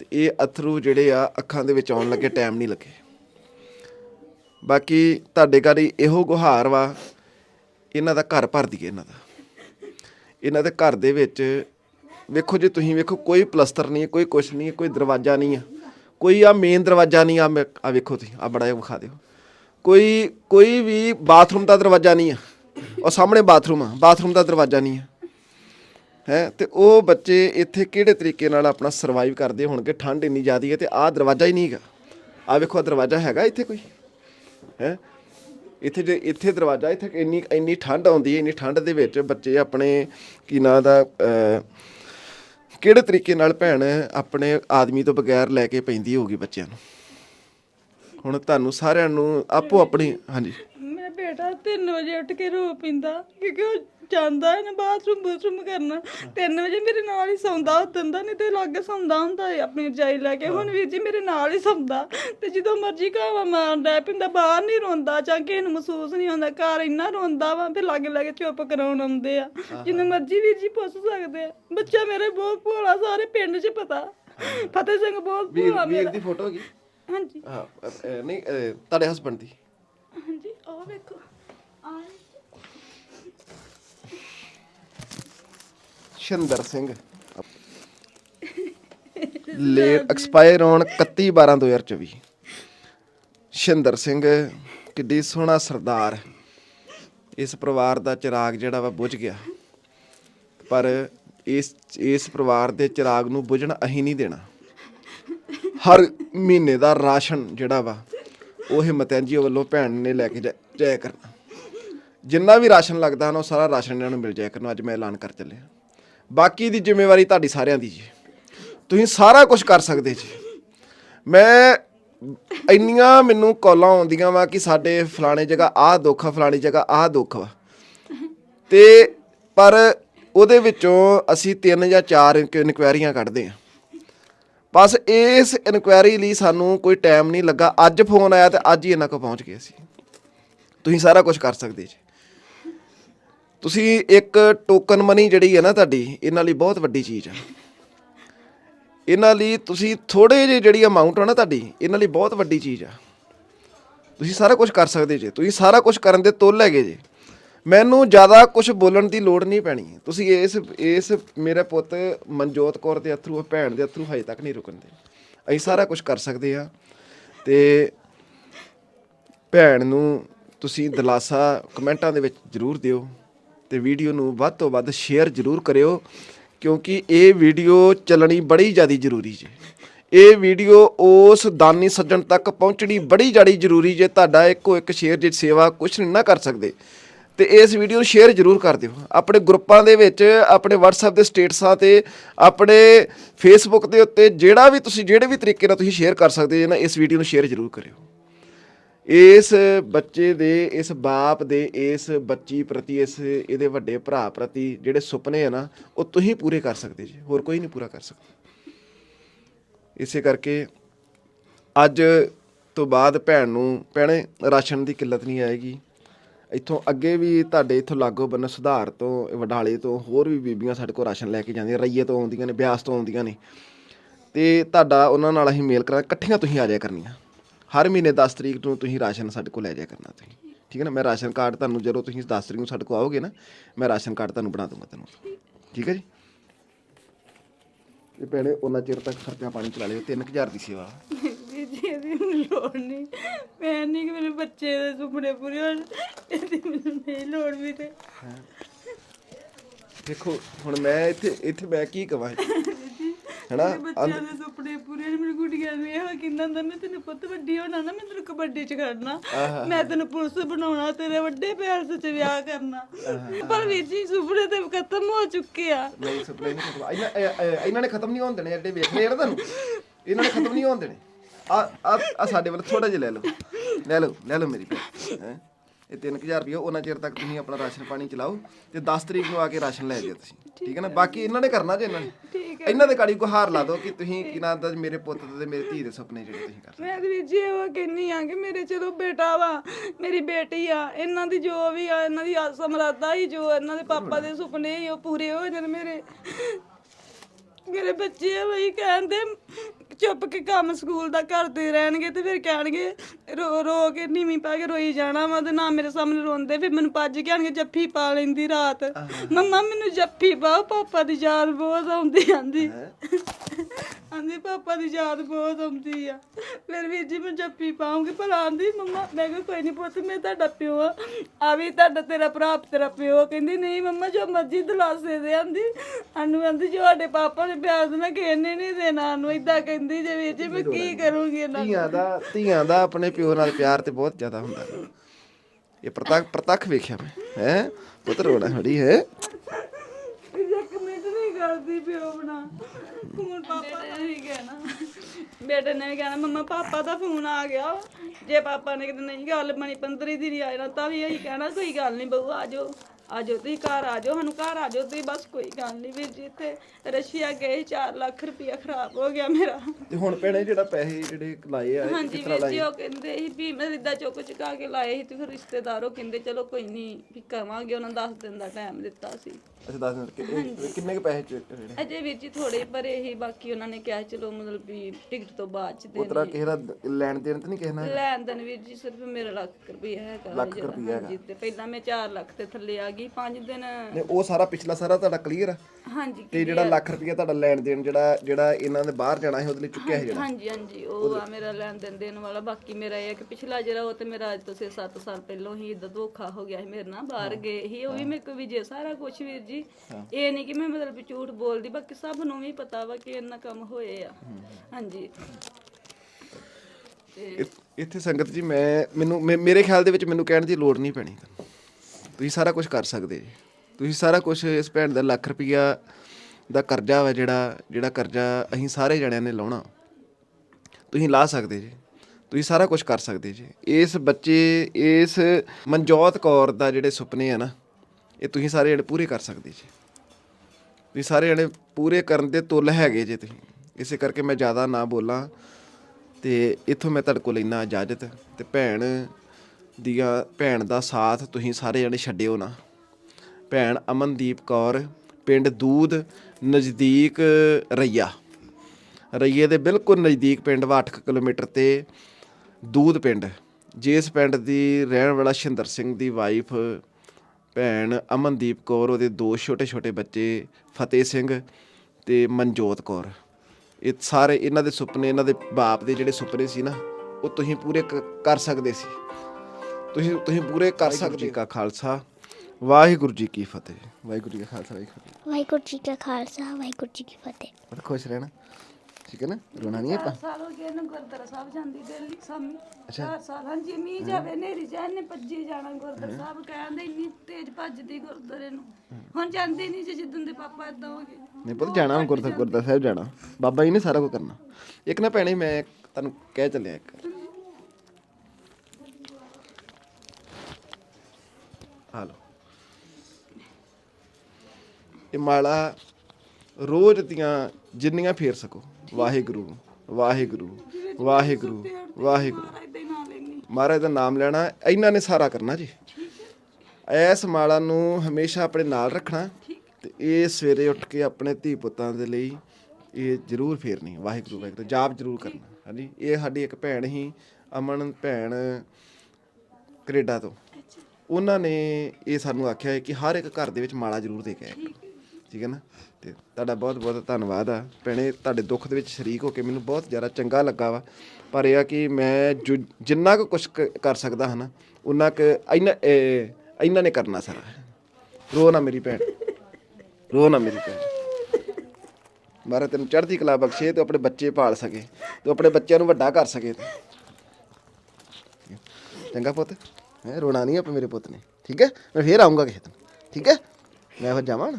ਤੇ ਇਹ ਅਥਰੂ ਜਿਹੜੇ ਆ, ਅੱਖਾਂ ਦੇ ਵਿੱਚ ਆਉਣ ਲੱਗੇ, ਟਾਈਮ ਨਹੀਂ ਲੱਗੇ। ਬਾਕੀ ਤੁਹਾਡੇ ਘਰ ਹੀ ਇਹੋ ਗੁਹਾਰ ਵਾ ਇਹਨਾਂ ਦਾ ਘਰ ਭਰ ਦਈਏ ਇਹਨਾਂ ਦਾ। ਇਹਨਾਂ ਦੇ ਘਰ ਦੇ ਵਿੱਚ ਵੇਖੋ ਜੇ, ਤੁਸੀਂ ਵੇਖੋ, ਕੋਈ ਪਲਸਤਰ ਨਹੀਂ ਹੈ, ਕੋਈ ਕੁਛ ਨਹੀਂ ਹੈ, ਕੋਈ ਦਰਵਾਜ਼ਾ ਨਹੀਂ ਆ ਕੋਈ ਆ ਮੇਨ ਦਰਵਾਜ਼ਾ ਨਹੀਂ ਆ ਆ ਵੇਖੋ ਤੁਸੀਂ ਆ ਬੜਾ ਜਿਹਾ ਵਿਖਾ ਦਿਓ। ਕੋਈ ਕੋਈ ਵੀ ਬਾਥਰੂਮ ਦਾ ਦਰਵਾਜ਼ਾ ਨਹੀਂ ਆ ਉਹ ਸਾਹਮਣੇ ਬਾਥਰੂਮ ਆ, ਬਾਥਰੂਮ ਦਾ ਦਰਵਾਜ਼ਾ ਨਹੀਂ ਆ ਹੈ, ਤੇ ਉਹ ਬੱਚੇ ਇੱਥੇ ਕਿਹੜੇ ਤਰੀਕੇ ਨਾਲ ਆਪਣਾ ਸਰਵਾਈਵ ਕਰਦੇ ਹੋਣਗੇ? ਠੰਡ ਇੰਨੀ ਜ਼ਿਆਦੀ ਹੈ ਤੇ ਆਹ ਦਰਵਾਜ਼ਾ ਹੀ ਨਹੀਂ ਹੈਗਾ। ਆ ਵੇਖੋ, ਆਹ ਦਰਵਾਜ਼ਾ ਹੈਗਾ ਇੱਥੇ ਕੋਈ? ਹੈ? ਇੱਥੇ ਜੇ ਇੱਥੇ ਦਰਵਾਜ਼ਾ, ਇੱਥੇ ਇੰਨੀ ਇੰਨੀ ਠੰਡ ਆਉਂਦੀ ਹੈ, ਇੰਨੀ ਠੰਡ ਦੇ ਵਿੱਚ ਬੱਚੇ ਆਪਣੇ ਕੀ ਨਾਂ ਦਾ ਕਿਹੜੇ ਤਰੀਕੇ ਨਾਲ ਭੈਣ ਆਪਣੇ ਆਦਮੀ ਤੋਂ ਬਗੈਰ ਲੈ ਕੇ ਪੈਂਦੀ ਹੋਊਗੀ ਬੱਚਿਆਂ ਨੂੰ? ਹੁਣ ਤੁਹਾਨੂੰ ਸਾਰਿਆਂ ਨੂੰ ਆਪੋ ਆਪਣੀ ਹਾਂਜੀ। ਮੇਰਾ ਬੇਟਾ 3 ਵਜੇ ਉੱਠ ਕੇ ਰੋ ਪਿੰਦਾ, ਕਿਉਂਕਿ ਉਹ ਜਾਂਦਾ ਹੈ ਨਾ ਬਾਥਰੂਮ ਬੂਥਰੂਮ ਕਰਨਾ। 3 ਵਜੇ ਮੇਰੇ ਨਾਲ ਹੀ ਸੌਂਦਾ ਹੁੰਦਾ ਨਹੀਂ ਤੇ ਲਾਗੇ ਸੌਂਦਾ ਹੁੰਦਾ ਹੈ ਆਪਣੀ ਰਜਾਈ ਲੈ ਕੇ। ਹੁਣ ਵੀਰ ਜੀ ਮੇਰੇ ਨਾਲ ਹੀ ਸੌਂਦਾ। ਤੇ ਜਦੋਂ ਮਰਜ਼ੀ ਘਾਵਾ ਮਾਰਦਾ ਪਿੰਦਾ ਬਾਹਰ ਨਹੀਂ ਰੋਂਦਾ ਜਾਂ ਕਿਸੇ ਨੂੰ ਮਹਿਸੂਸ ਨਹੀਂ ਹੁੰਦਾ ਘਰ ਇੰਨਾ ਰੋਂਦਾ ਵਾ ਫਿਰ ਲਾਗੇ ਲਾਗੇ ਚੁੱਪ ਕਰਾਉਣ ਆਉਂਦੇ ਆ। ਜਿੰਨੇ ਮਰਜ਼ੀ ਵੀਰ ਜੀ ਪੁੱਛ ਸਕਦੇ ਆ। ਬੱਚਾ ਮੇਰੇ ਬਹੁਤ ਭੋਲਾ ਸਾਰੇ ਪਿੰਡ 'ਚ ਪਤਾ। ਫਤਿਹ ਸਿੰਘ ਬਹੁਤ ਭੋਲਾ ਵੀਰ ਦੀ ਫੋਟੋ ਹੈਗੀ? ਹਾਂਜੀ। ਹਾਂ ਨਹੀਂ ਤੁਹਾਡੇ ਹਸਬੰਡ ਦੀ। ਹਾਂਜੀ ਆਹ ਵੇਖੋ। ਆਹ ਸ਼ਿੰਦਰ ਸਿੰਘ। ਲੇਟ ਐਕਸਪਾਇਰ ਹੋਣ 31 12 2024 ਸ਼ਿੰਦਰ ਸਿੰਘ, ਕਿੱਡੀ ਸੋਹਣਾ ਸਰਦਾਰ। ਇਸ ਪਰਿਵਾਰ ਦਾ ਚਿਰਾਗ ਜਿਹੜਾ ਵਾ ਬੁਝ ਗਿਆ। ਪਰ ਇਸ ਇਸ ਪਰਿਵਾਰ ਦੇ ਚਿਰਾਗ ਨੂੰ ਬੁਝਣ ਅਹੀਂ ਨਹੀਂ ਦੇਣਾ। ਹਰ ਮਹੀਨੇ ਦਾ ਰਾਸ਼ਨ ਜਿਹੜਾ ਵਾ, ਉਹ ਹਿੰਮਤੈਨ ਜੀ ਵੱਲੋਂ ਭੈਣ ਨੇ ਲੈ ਕੇ ਜਾ- ਜਾਇਆ ਕਰਨਾ। ਜਿੰਨਾ ਵੀ ਰਾਸ਼ਨ ਲੱਗਦਾ ਹਨ ਉਹ ਸਾਰਾ ਰਾਸ਼ਨ ਇਹਨਾਂ ਨੂੰ ਮਿਲ ਜਾਇਆ ਕਰਨਾ। ਅੱਜ ਮੈਂ ਐਲਾਨ ਕਰ ਚੱਲਿਆ। ਬਾਕੀ ਦੀ ਜ਼ਿੰਮੇਵਾਰੀ ਤੁਹਾਡੀ ਸਾਰਿਆਂ ਦੀ ਜੀ। ਤੁਸੀਂ ਸਾਰਾ ਕੁਝ ਕਰ ਸਕਦੇ ਜੀ। ਮੈਂ ਇੰਨੀਆਂ ਮੈਨੂੰ ਕਾਲਾਂ ਆਉਂਦੀਆਂ ਵਾ ਕਿ ਸਾਡੇ ਫਲਾਣੇ ਜਗ੍ਹਾ ਆਹ ਦੁੱਖ ਆ, ਫਲਾਣੀ ਜਗ੍ਹਾ ਆਹ ਦੁੱਖ ਵਾ। ਤੇ ਪਰ ਉਹਦੇ ਵਿੱਚੋਂ ਅਸੀਂ ਤਿੰਨ ਜਾਂ ਚਾਰ ਇਨਕੁਆਇਰੀਆਂ ਕੱਢਦੇ ਆ। ਬਸ ਇਸ ਇਨਕੁਆਇਰੀ ਲਈ ਸਾਨੂੰ ਕੋਈ ਟਾਈਮ ਨਹੀਂ ਲੱਗਾ। ਅੱਜ ਫੋਨ ਆਇਆ ਤੇ ਅੱਜ ਹੀ ਇਹਨਾਂ ਕੋਲ ਪਹੁੰਚ ਗਏ ਅਸੀਂ। ਤੁਸੀਂ ਸਾਰਾ ਕੁਝ ਕਰ ਸਕਦੇ ਜੀ। ਤੁਸੀਂ ਇੱਕ ਟੋਕਨ ਮਨੀ ਜਿਹੜੀ ਹੈ ਨਾ ਤੁਹਾਡੀ, ਇਹਨਾਂ ਲਈ ਬਹੁਤ ਵੱਡੀ ਚੀਜ਼ ਹੈ। ਇਹਨਾਂ ਲਈ ਤੁਸੀਂ ਥੋੜੇ ਜਿਹੇ ਜਿਹੜੀ ਅਮਾਉਂਟ ਹੈ ਨਾ ਤੁਹਾਡੀ, ਇਹਨਾਂ ਲਈ ਬਹੁਤ ਵੱਡੀ ਚੀਜ਼ ਆ ਤੁਸੀਂ ਸਾਰਾ ਕੁਝ ਕਰ ਸਕਦੇ ਜੇ, ਤੁਸੀਂ ਸਾਰਾ ਕੁਝ ਕਰਨ ਦੇ ਤੁੱਲ ਹੈਗੇ ਜੇ। ਮੈਨੂੰ ਜ਼ਿਆਦਾ ਕੁਝ ਬੋਲਣ ਦੀ ਲੋੜ ਨਹੀਂ ਪੈਣੀ। ਤੁਸੀਂ ਇਸ ਇਸ ਮੇਰੇ ਪੁੱਤ ਮਨਜੋਤ ਕੌਰ ਦੇ ਅਥਰੂ, ਭੈਣ ਦੇ ਅਥਰੂ ਹਜੇ ਤੱਕ ਨਹੀਂ ਰੁਕਣ ਦੇ। ਅਸੀਂ ਸਾਰਾ ਕੁਝ ਕਰ ਸਕਦੇ ਆ ਤੇ ਭੈਣ ਨੂੰ ਤੁਸੀਂ ਦਿਲਾਸਾ ਕਮੈਂਟਾਂ ਦੇ ਵਿੱਚ ਜ਼ਰੂਰ ਦਿਓ। ਤੇ ਵੀਡੀਓ ਨੂੰ ਵੱਧ ਤੋਂ ਵੱਧ ਸ਼ੇਅਰ ਜ਼ਰੂਰ ਕਰਿਓ, ਕਿਉਂਕਿ ਇਹ ਵੀਡੀਓ ਚੱਲਣੀ ਬੜੀ ਜ਼ਿਆਦਾ ਜ਼ਰੂਰੀ ਜੇ। ਇਹ ਵੀਡੀਓ ਉਸ ਦਾਨੀ ਸੱਜਣ ਤੱਕ ਪਹੁੰਚਣੀ ਬੜੀ ਜ਼ਿਆਦਾ ਜ਼ਰੂਰੀ ਜੇ ਤੁਹਾਡਾ ਇੱਕੋ ਇੱਕ ਸ਼ੇਅਰ ਜੇ ਸੇਵਾ ਕੁਝ ਨਹੀਂ ਨਾ ਕਰ ਸਕਦੇ। ਤੇ ਇਸ ਵੀਡੀਓ ਨੂੰ ਸ਼ੇਅਰ ਜ਼ਰੂਰ ਕਰ ਦਿਓ। ਆਪਣੇ ਗਰੁੱਪਾਂ ਦੇ ਵਿੱਚ, ਆਪਣੇ WhatsApp ਦੇ ਸਟੇਟਸਾਂ ਤੇ, ਆਪਣੇ Facebook ਦੇ ਉੱਤੇ, ਜਿਹੜਾ ਵੀ ਤੁਸੀਂ, ਜਿਹੜੇ ਵੀ ਤਰੀਕੇ ਨਾਲ ਤੁਸੀਂ ਸ਼ੇਅਰ ਕਰ ਸਕਦੇ ਜੇ ਨਾ ਇਸ ਵੀਡੀਓ ਨੂੰ ਸ਼ੇਅਰ ਜ਼ਰੂਰ ਕਰਿਓ। ਇਸ ਬੱਚੇ ਦੇ, ਇਸ ਬਾਪ ਦੇ, ਇਸ ਬੱਚੀ ਪ੍ਰਤੀ, ਇਸ ਇਹਦੇ ਵੱਡੇ ਭਰਾ ਪ੍ਰਤੀ ਜਿਹੜੇ ਸੁਪਨੇ ਆ ਨਾ, ਉਹ ਤੁਸੀਂ ਪੂਰੇ ਕਰ ਸਕਦੇ ਜੀ, ਹੋਰ ਕੋਈ ਨਹੀਂ ਪੂਰਾ ਕਰ ਸਕਦਾ। ਇਸੇ ਕਰਕੇ ਅੱਜ ਤੋਂ ਬਾਅਦ ਭੈਣ ਨੂੰ, ਭੈਣੇ, ਰਾਸ਼ਨ ਦੀ ਕਿੱਲਤ ਨਹੀਂ ਆਏਗੀ। ਇੱਥੋਂ ਅੱਗੇ ਵੀ ਤੁਹਾਡੇ ਇੱਥੋਂ ਲਾਗੋ ਬੰਨ ਸੁਧਾਰ ਤੋਂ, ਵਡਾਲੇ ਤੋਂ, ਹੋਰ ਵੀ ਬੀਬੀਆਂ ਸਾਡੇ ਕੋਲ ਰਾਸ਼ਨ ਲੈ ਕੇ ਜਾਂਦੀਆਂ, ਰਈਏ ਤੋਂ ਆਉਂਦੀਆਂ ਨੇ, ਬਿਆਸ ਤੋਂ ਆਉਂਦੀਆਂ ਨੇ। ਤੇ ਤੁਹਾਡਾ ਉਹਨਾਂ ਨਾਲ ਅਸੀਂ ਮੇਲ ਕਰਾਂ ਇਕੱਠੀਆਂ ਤੁਸੀਂ ਆ ਜਾਇਆ ਕਰਨੀਆਂ। ਹਰ ਮਹੀਨੇ 10 ਤਰੀਕ ਨੂੰ ਤੁਸੀਂ ਰਾਸ਼ਨ ਸਾਡੇ ਕੋਲ ਲੈ ਜਾਇਆ ਕਰਨਾ ਤੁਸੀਂ। ਠੀਕ ਹੈ ਨਾ? ਮੈਂ ਰਾਸ਼ਨ ਕਾਰਡ ਤੁਹਾਨੂੰ ਜਦੋਂ ਤੁਸੀਂ 10 ਤਰੀਕ ਨੂੰ ਸਾਡੇ ਕੋਲ ਆਓਗੇ ਨਾ ਮੈਂ ਰਾਸ਼ਨ ਕਾਰਡ ਤੁਹਾਨੂੰ ਬਣਾ ਦੂੰਗਾ ਤੁਹਾਨੂੰ ਠੀਕ ਹੈ ਜੀ? ਇਹ ਭੈਣੇ ਉਹਨਾਂ ਚਿਰ ਤੱਕ ਖਰਚਾ ਪਾਣੀ ਚਲਾ ਲਿਓ 3000 ਦੀ ਸੇਵਾ। ਵੀਰ ਜੀ ਇਹਦੀ ਮੈਨੂੰ ਲੋੜ ਨਹੀਂ। ਮੈਂ ਨਹੀਂ ਕਿ ਮੇਰੇ ਬੱਚੇ ਦੇ ਸੁਪਨੇ ਪੂਰੇ ਹੋਣ ਇਹਦੀ ਮੈਨੂੰ ਨਹੀਂ ਲੋੜ ਵੀ ਤੇ। ਦੇਖੋ ਹੁਣ ਮੈਂ ਇੱਥੇ ਇੱਥੇ ਮੈਂ ਕੀ ਕਵਾਂ? ਹੈਨਾ? ਮੇਰੇ ਬੱਚਿਆਂ ਦੇ ਸੁਪਨੇ ਗੁੱਡੀਆਂ ਨੂੰ ਇਹ ਕਹਿੰਦਾ ਹੁੰਦਾ ਮੈਂ ਤੈਨੂੰ ਪੁੱਤ ਵੱਡੀ ਹੋਣਾ ਨਾ ਮੈਂ ਤੈਨੂੰ ਕਬੱਡੀ ਚ ਖੜਨਾ। ਮੈਂ ਤੈਨੂੰ ਪੁਲਿਸ ਬਣਾਉਣਾ ਤੇਰੇ ਵੱਡੇ ਪੈਲਸ ਚ ਵਿਆਹ ਕਰਨਾ। ਪਰ ਵੀਰ ਜੀ ਸੁਪਨੇ ਤੇ ਖਤਮ ਹੋ ਚੁੱਕੇ ਆ। ਨਹੀਂ ਸੁਪਨੇ ਨਹੀਂ ਖਤਮ। ਇਹਨਾਂ ਇਹ- ਇਹ- ਇਹਨਾਂ ਨੇ ਖਤਮ ਨਹੀਂ ਹੋਣ ਦੇਣੇ ਐਡੇ ਵੇਖ ਰਹੇ ਆ ਤੁਹਾਨੂੰ। ਇਹਨਾਂ ਨੇ ਖਤਮ ਨਹੀਂ ਹੋਣ ਦੇਣੇ। ਆ ਆ ਆ ਸਾਡੇ ਵੱਲ ਥੋੜਾ ਜਿਹਾ ਲੈ ਲਓ। ਲੈ ਲਓ ਲੈ ਲਓ ਮੇਰੀ ਭੈਣ। ਹੈ? ਇਹ 3000 ਰੁਪਏ ਉਹਨਾਂ ਚਿਰ ਤੱਕ ਤੁਸੀਂ ਆਪਣਾ ਰਾਸ਼ਨ ਪਾਣੀ ਚਲਾਓ ਤੇ 10 ਤਰੀਕ ਨੂੰ ਆ ਕੇ ਰਾਸ਼ਨ ਲੈ ਜਿਓ ਤੁਸੀਂ ਠੀਕ ਹੈ ਨਾ? ਬਾਕੀ ਇਹਨਾਂ ਨੇ ਕਰਨਾ ਜੇ ਇਹਨਾਂ ਨੇ। ਠੀਕ ਇਹਨਾਂ ਦੇ ਗਾੜੀ ਗੁਹਾਰ ਲਾ ਦਿਓ ਕਿ ਤੁਸੀਂ ਕੀ ਨਾਂ ਦਾ ਮੇਰੇ ਪੁੱਤ ਤੇ ਮੇਰੀ ਧੀ ਦੇ ਸੁਪਨੇ ਜਿਹੜੇ ਤੁਸੀਂ ਕਰ ਮੈਂ ਤੇ ਵੀਰ ਜੀ ਉਹ ਕਹਿੰਨੀ ਆ ਕਿ ਮੇਰੇ ਚਲੋ ਬੇਟਾ ਵਾ ਮੇਰੀ ਬੇਟੀ ਆ ਇਹਨਾਂ ਦੀ ਜੋ ਵੀ ਆ ਇਹਨਾਂ ਦੀ ਆਸ ਮਰਾਦਾ ਹੀ ਜੋ ਇਹਨਾਂ ਦੇ ਪਾਪਾ ਦੇ ਸੁਪਨੇ ਸੀ ਉਹ ਪੂਰੇ ਹੋ ਜਾਣ ਮੇਰੇ। ਮੇਰੇ ਬੱਚੇ ਬਈ ਕਹਿੰਦੇ ਚੁੱਪ ਕੇ ਕੰਮ ਸਕੂਲ ਦਾ ਕਰਦੇ ਰਹਿਣਗੇ ਤੇ ਫਿਰ ਕਹਿਣਗੇ ਰੋ ਰੋ ਕੇ ਨੀਵੀਂ ਪਾ ਕੇ ਰੋਈ ਜਾਣਾ ਵਾ ਤੇ ਨਾ ਮੇਰੇ ਸਾਹਮਣੇ ਰੋਂਦੇ ਫਿਰ ਮੈਨੂੰ ਭੱਜ ਕੇ ਆਣਗੇ ਜੱਫੀ ਪਾ ਲੈਂਦੀ ਰਾਤ। ਮੰਮਾ ਮੈਨੂੰ ਜੱਫੀ ਪਾਓ ਪਾਪਾ ਦੀ ਯਾਦ ਬਹੁਤ ਆਉਂਦੀ ਆਂਦੀ। ਆਂਦੀ ਪਾਪਾ ਦੀ ਯਾਦ ਬਹੁਤ ਆਉਂਦੀ ਆ। ਫਿਰ ਵੀਰ ਜੀ ਮੈਂ ਜੱਫੀ ਪਾਉਂਗੀ ਭਲਾ ਆਂਦੀ ਮੰਮਾ ਮੈਂ ਕਿਹਾ ਕੋਈ ਨਹੀਂ ਪੁੱਤ ਮੈਂ ਤੁਹਾਡਾ ਪਿਓ ਆ। ਆ ਵੀ ਤੁਹਾਡਾ ਤੇਰਾ ਭਰਾ ਤੇਰਾ ਪਿਓ ਕਹਿੰਦੀ ਨਹੀਂ ਮੰਮਾ ਜੋ ਮਰਜ਼ੀ ਦਲਾਸੇ ਦੇ ਆਂਦੀ। ਸਾਨੂੰ ਆਂਦੀ ਜੋ ਸਾਡੇ ਪਾਪਾ ਨੇ ਪਿਆਰ ਦੇਣਾ ਕਿਸੇ ਨੇ ਨਹੀਂ ਦੇਣਾ। ਸਾਨੂੰ ਇਦਾਂ ਕਹਿੰਦੀ ਜੇ ਵੀਰ ਜੀ ਮੈਂ ਕੀ ਕਰੂੰਗੀ ਇਹਨਾਂ ਧੀਆਂ ਦਾ ਧੀਆਂ ਦਾ ਆਪਣੇ ਪਿਓ ਨਾਲ ਪਿਆਰ ਤੇ ਬਹੁਤ ਜ਼ਿਆਦਾ ਹੁੰਦਾ ਇਹ ਪ੍ਰਤੱਖ ਪ੍ਰਤੱਖ ਵੇਖਿਆ ਮੈਂ ਹੈ? ਪੁੱਤ ਰੋਣਾ ਹੜੀ ਹੈ। ਇੱਕ ਮਿੰਟ ਨਹੀਂ ਕਰਦੀ ਪਿਓ ਬਣਾ। ਫੋਨ ਪਾਪਾ ਨੇ ਵੀ ਕਹਿਣਾ। ਬੇਟੇ ਨੇ ਵੀ ਕਹਿਣਾ ਮੰਮਾ ਪਾਪਾ ਦਾ ਫੋਨ ਆ ਗਿਆ। ਜੇ ਪਾਪਾ ਨੇ ਕਿਤੇ ਨਹੀਂ ਗੱਲ ਬਣੀ 15 ਦਿਨ ਆਇਆ ਤਾਂ ਵੀ ਇਹੀ ਕਹਿਣਾ ਕੋਈ ਗੱਲ ਨਹੀਂ ਬਹੂ ਆ ਜਾਓ ਆ ਜਾਓ ਤੁਸੀਂ ਘਰ ਆ ਜਾਓ ਸਾਨੂੰ ਘਰ ਆ ਜਾਓ ਤੁਸੀਂ ਬਸ ਕੋਈ ਗੱਲ ਨਹੀਂ ਵੀਰ ਜੀ ਇੱਥੇ ਰਸ਼ੀਆ ਗਏ 4 ਲੱਖ ਰੁਪਇਆ ਖਰਾਬ ਹੋ ਗਿਆ ਮੇਰਾ। ਤੇ ਹੁਣ ਭੈਣੇ ਜਿਹੜਾ ਪੈਸੇ ਜਿਹੜੇ ਲਾਏ ਆ ਇਹ ਹਾਂਜੀ ਵੀਰ ਜੀ ਉਹ ਕਹਿੰਦੇ ਸੀ ਵੀ ਮੈਂ ਇਦਾਂ ਚੁੱਕ ਚੁਕਾ ਕੇ ਲਾਏ ਸੀ ਤੇ ਫਿਰ ਰਿਸ਼ਤੇਦਾਰੋ ਕਹਿੰਦੇ ਚਲੋ ਕੋਈ ਨਹੀਂ ਵੀ ਕਵਾਂਗੇ ਉਹਨਾਂ 10 ਦਿਨ ਦਾ ਟਾਈਮ ਦਿੱਤਾ ਸੀ। ਅੱਛਾ ਦੱਸ ਦਿਨ ਕਿ ਇਹ ਕਿੰਨੇ ਕੁ ਪੈਸੇ ਚ ਜਿਹੜੇ? ਅਜੇ ਵੀਰ ਜੀ ਥੋੜੇ ਭਰੇ ਹੀ ਬਾਕੀ ਉਹਨਾਂ ਨੇ ਕਿਹਾ ਚਲੋ ਮਤਲਬ ਵੀ ਟਿਕਟ ਤੋਂ ਬਾਅਦ ਚ ਉਹ ਦੇ ਤਰ੍ਹਾਂ ਕਿਸੇ ਦਾ ਲੈਣ ਦੇਣ ਤੇ ਨਹੀਂ ਕਿਸੇ ਨਾਲ? ਲੈਣ ਦੇਣ ਵੀਰ ਜੀ ਸਿਰਫ ਮੇਰਾ ਲੱਖ ਰੁਪਏ ਹੈਗਾ ਲੱਖ ਹਾਂਜੀ। ਤੇ ਪਹਿਲਾਂ ਮੈਂ 4 ਲੱਖ ਤੇ ਥੱਲੇ ਆ ਗਈ 5 ਦਿਨ ਨੇ ਉਹ ਸਾਰਾ ਪਿਛਲਾ ਸਾਰਾ ਤੁਹਾਡਾ ਕਲੀਅਰ ਆ? ਹਾਂਜੀ ਤੇ ਜਿਹੜਾ ਲੱਖ ਰੁਪਇਆ ਤੁਹਾਡਾ ਲੈਣ ਦੇਣ ਜਿਹੜਾ ਜਿਹੜਾ ਇਹਨਾਂ ਦੇ ਬਾਹਰ ਜਾਣਾ ਸੀ ਉਹਦੇ ਲਈ ਚੁੱਕਿਆ ਸੀ ਜਿਹੜਾ? ਹਾਂਜੀ ਹਾਂਜੀ ਉਹ ਆ ਮੇਰਾ ਲੈਣ ਦੇਣ ਦੇਣ ਵਾਲਾ ਬਾਕੀ ਮੇਰਾ ਇਹ ਹੈ ਕਿ ਪਿਛਲਾ ਜਿਹੜਾ ਉਹ ਤੇ ਮੇਰਾ ਅੱਜ ਤੋਂ 6-7 ਸਾਲ ਪਹਿਲਾਂ ਹੀ ਇਦਾਂ ਧੋਖਾ ਹੋ ਗਿਆ ਸੀ ਮੇਰੇ ਨਾਲ ਬਾਹਰ ਗਏ ਸੀ ਉਹ ਵੀ ਮੇਰੇ ਕੋਲ ਵੀ ਜੇ ਸਾਰਾ ਕੁਝ ਵੀਰ ਜੀ। ਇਹ ਨਹੀਂ ਕਿ ਮੈਂ ਮਤਲਬ ਝੂਠ ਬੋਲਦੀ ਬਾਕੀ ਸਭ ਨੂੰ ਵੀ ਪਤਾ ਵਾ ਕਿ ਇੰਨਾ ਕੰਮ ਹੋਏ ਆ। ਹਾਂਜੀ। ਇ- ਇੱਥੇ ਸੰਗਤ ਜੀ ਮੈਂ ਮੈਨੂੰ ਮੇ- ਮੇਰੇ ਖਿਆਲ ਦੇ ਵਿੱਚ ਮੈਨੂੰ ਕਹਿਣ ਦੀ ਲੋੜ ਨਹੀਂ ਪੈਣੀ। ਤੁਹਾਨੂੰ ਤੁਸੀਂ ਸਾਰਾ ਕੁਝ ਕਰ ਸਕਦੇ ਜੀ। ਤੁਸੀਂ ਸਾਰਾ ਕੁਝ ਇਸ ਭੈਣ ਦਾ ਲੱਖ ਰੁਪਈਆ ਦਾ ਕਰਜ਼ਾ ਵਾ ਜਿਹੜਾ ਜਿਹੜਾ ਕਰਜ਼ਾ ਅਸੀਂ ਸਾਰੇ ਜਣਿਆਂ ਨੇ ਲਾਉਣਾ। ਤੁਸੀਂ ਲਾ ਸਕਦੇ ਜੀ। ਤੁਸੀਂ ਸਾਰਾ ਕੁਝ ਕਰ ਸਕਦੇ ਜੀ। ਇਸ ਬੱਚੇ, ਇਸ ਮਨਜੋਤ ਕੌਰ ਦਾ ਜਿਹੜੇ ਸੁਪਨੇ ਆ ਨਾ, ਇਹ ਤੁਸੀਂ ਸਾਰੇ ਜਣੇ ਪੂਰੇ ਕਰ ਸਕਦੇ ਜੀ। ਤੁਸੀਂ ਸਾਰੇ ਜਣੇ ਪੂਰੇ ਕਰਨ ਦੇ ਤੁਲ ਹੈਗੇ ਜੇ ਤੁਸੀਂ। ਇਸੇ ਕਰਕੇ ਮੈਂ ਜ਼ਿਆਦਾ ਨਾ ਬੋਲਾਂ ਤੇ ਇੱਥੋਂ ਮੈਂ ਤੁਹਾਡੇ ਕੋਲ ਲੈਣਾ ਇਜਾਜ਼ਤ ਤੇ ਭੈਣ ਦੀਆਂ ਭੈਣ ਦਾ ਸਾਥ ਤੁਸੀਂ ਸਾਰੇ ਜਣੇ ਛੱਡਿਓ ਨਾ। ਭੈਣ ਅਮਨਦੀਪ ਕੌਰ, ਪਿੰਡ ਦੂਦ, ਨਜ਼ਦੀਕ ਰਈਆ। ਰਈਏ ਦੇ ਬਿਲਕੁਲ ਨਜ਼ਦੀਕ ਪਿੰਡ ਵਾ 8 ਕਿਲੋਮੀਟਰ ਤੇ ਦੂਦ ਪਿੰਡ। ਜਿਸ ਪਿੰਡ ਦੀ ਰਹਿਣ ਵਾਲਾ ਸ਼ਿੰਦਰ ਸਿੰਘ ਦੀ ਵਾਈਫ ਭੈਣ ਅਮਨਦੀਪ ਕੌਰ, ਉਹਦੇ ਦੋ ਛੋਟੇ ਛੋਟੇ ਬੱਚੇ ਫਤਿਹ ਸਿੰਘ ਤੇ ਮਨਜੋਤ ਕੌਰ। ਇਹ ਸਾਰੇ ਇਹਨਾਂ ਦੇ ਸੁਪਨੇ, ਇਹਨਾਂ ਦੇ ਬਾਪ ਦੇ ਜਿਹੜੇ ਸੁਪਨੇ ਸੀ ਨਾ, ਉਹ ਤੁਸੀਂ ਪੂਰੇ ਕ- ਕਰ ਸਕਦੇ ਸੀ। ਤੁਸੀਂ ਤੁਸੀਂ ਪੂਰੇ ਕਰ ਸਕਦੇ ਕਾ ਖਾਲਸਾ। ਵਾਹਿਗੁਰੂ ਜੀ ਕੀ ਫਤਿਹ। ਵਾਹਿਗੁਰੂ ਜੀ ਕਾ ਖਾਲਸਾ ਵਾਹਿਗੁਰੂ ਜੀ ਵਾਹਿਗੁਰੂ ਜੀ ਕਾ ਖਾਲਸਾ ਵਾਹਿਗੁਰੂ ਜੀ ਕੀ ਫਤਿਹ। ਬੜਾ ਖੁਸ਼ ਰਹਿਣਾ। ਠੀਕ ਹੈ ਨਾ? ਰੋਣਾ ਨਹੀਂ ਆਪਾਂ? ਸਾਲ ਹੋ ਗਏ ਨੂੰ ਗੁਰਦੁਆਰਾ ਸਾਹਿਬ ਜਾਂਦੀ ਦਿੱਲੀ ਸਾਮੀ। ਅੱਛਾ। ਚਾਰ ਸਾਲ ਹਾਂਜੀ ਮੀਂਹ ਜਾਵੇ ਨੇਰੀ ਜਾਣੇ ਭੱਜੀ ਜਾਣਾ ਗੁਰਦੁਆਰਾ ਸਾਹਿਬ। ਕਹਿੰਦੇ ਇੰਨੀ ਤੇਜ਼ ਭੱਜਦੀ ਗੁਰਦੁਆਰੇ ਨੂੰ। ਹੁਣ ਜਾਂਦੀ ਨਹੀਂ ਜੇ ਜਿੱਦਣ ਦੇ ਪਾਪਾ ਇਦਾਂ ਹੋ ਗਏ। ਨਹੀਂ ਪੁੱਤ ਜਾਣਾ ਹੁਣ ਗੁਰਦੁਆਰਾ ਗੁਰਦੁਆਰਾ ਸਾਹਿਬ ਜਾਣਾ। ਬਾਬਾ ਜੀ ਨੇ ਸਾਰਾ ਕੁਝ ਕਰਨਾ। ਇੱਕ ਨਾ ਭੈਣੇ ਮੈਂ ਤੁਹਾਨੂੰ ਕਹਿ ਚੱਲਿਆ ਇੱਕ। ਇਹ ਮਾਲਾ ਰੋਜ਼ ਦੀਆਂ ਜਿੰਨੀਆਂ ਫੇਰ ਸਕੋ। ਵਾਹਿਗੁਰੂ ਵਾਹਿਗੁਰੂ ਵਾਹਿਗੁਰੂ ਵਾਹਿਗੁਰੂ। ਮਹਾਰਾਜ ਦਾ ਨਾਮ ਲੈਣਾ, ਇਹਨਾਂ ਨੇ ਸਾਰਾ ਕਰਨਾ ਜੀ। ਐਸ ਮਾਲਾ ਨੂੰ ਹਮੇਸ਼ਾ ਆਪਣੇ ਨਾਲ ਰੱਖਣਾ ਤੇ ਇਹ ਸਵੇਰੇ ਉੱਠ ਕੇ ਆਪਣੇ ਧੀ ਪੁੱਤਾਂ ਦੇ ਲਈ ਇਹ ਜ਼ਰੂਰ ਫੇਰਨੀ, ਵਾਹਿਗੁਰੂ ਵਾਹਿਗੁਰੂ, ਜਾਪ ਜ਼ਰੂਰ ਕਰਨਾ। ਹਾਂਜੀ, ਇਹ ਸਾਡੀ ਇੱਕ ਭੈਣ ਹੀ ਅਮਨ ਭੈਣ ਕੈਨੇਡਾ ਤੋਂ। ਉਹਨਾਂ ਨੇ ਇਹ ਸਾਨੂੰ ਆਖਿਆ ਹੈ ਕਿ ਹਰ ਇੱਕ ਘਰ ਦੇ ਵਿੱਚ ਮਾਲਾ ਜ਼ਰੂਰ ਦੇ ਕੇ ਆਇਆ ਠੀਕ ਹੈ ਨਾ? ਤੇ ਤੁਹਾਡਾ ਬਹੁਤ ਬਹੁਤ ਧੰਨਵਾਦ ਆ। ਭੈਣੇ, ਤੁਹਾਡੇ ਦੁੱਖ ਦੇ ਵਿੱਚ ਸ਼ਰੀਕ ਹੋ ਕੇ ਮੈਨੂੰ ਬਹੁਤ ਜ਼ਿਆਦਾ ਚੰਗਾ ਲੱਗਾ ਵਾ। ਪਰ ਇਹ ਆ ਕਿ ਮੈਂ ਜੋ- ਜਿੰਨਾ ਕੁ ਕੁਝ ਕਰ ਸਕਦਾ ਹਾਂ ਨਾ, ਉਨਾ ਕੁ ਇੰਨਾ ਇਹ- ਇੰਨਾ ਨੇ ਕਰਨਾ ਸਾਰਾ। ਰੋ ਨਾ ਮੇਰੀ ਭੈਣ। ਰੋ ਨਾ ਮੇਰੀ ਭੈਣ। ਮਾਰਾ, ਤੈਨੂੰ ਚੜ੍ਹਦੀ ਕਲਾ ਬਖਸ਼ੇ ਤੇ ਆਪਣੇ ਬੱਚੇ ਪਾਲ ਸਕੇ ਤੇ ਆਪਣੇ ਬੱਚਿਆਂ ਨੂੰ ਵੱਡਾ ਕਰ ਸਕੇ ਤੇ। ਚੰਗਾ ਪੁੱਤ। ਹੈ, ਰੋਣਾ ਨਹੀਂ ਆਪ ਮੇਰੇ ਪੁੱਤ ਨੇ। ਠੀਕ ਹੈ? ਮੈਂ ਫੇਰ ਆਉਂਗਾ ਕਿਸੇ ਦਿਨ। ਠੀਕ ਹੈ? ਮੈਂ ਫਿਰ ਜਾਵਾਂ ਨਾ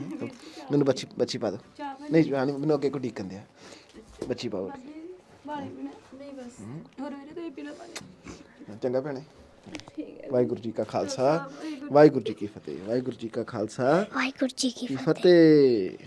ਮੈਨੂੰ ਬੱਚੀ ਬੱਚੀ ਪਾ ਦੋ ਨਹੀਂ ਜਾਣੀ ਮੈਨੂੰ ਅੱਗੇ ਕੋ ਡੀਕਨ ਦਿਆ। ਬੱਚੀ ਪਾਓ। ਨਹੀਂ ਬਸ ਹੋਰ ਵੀਰੇ ਤੁਸੀਂ ਪੀਣਾ ਪਾਣੀ ਚੰਗਾ ਭੈਣੇ। ਵਾਹਿਗੁਰੂ ਜੀ ਕਾ ਖਾਲਸਾ। ਵਾਹਿਗੁਰੂ ਜੀ ਕੀ ਫਤਿਹ। ਵਾਹਿਗੁਰੂ ਜੀ ਕਾ ਖਾਲਸਾ। ਵਾਹਿਗੁਰੂ ਜੀ ਕੀ ਫਤਿਹ।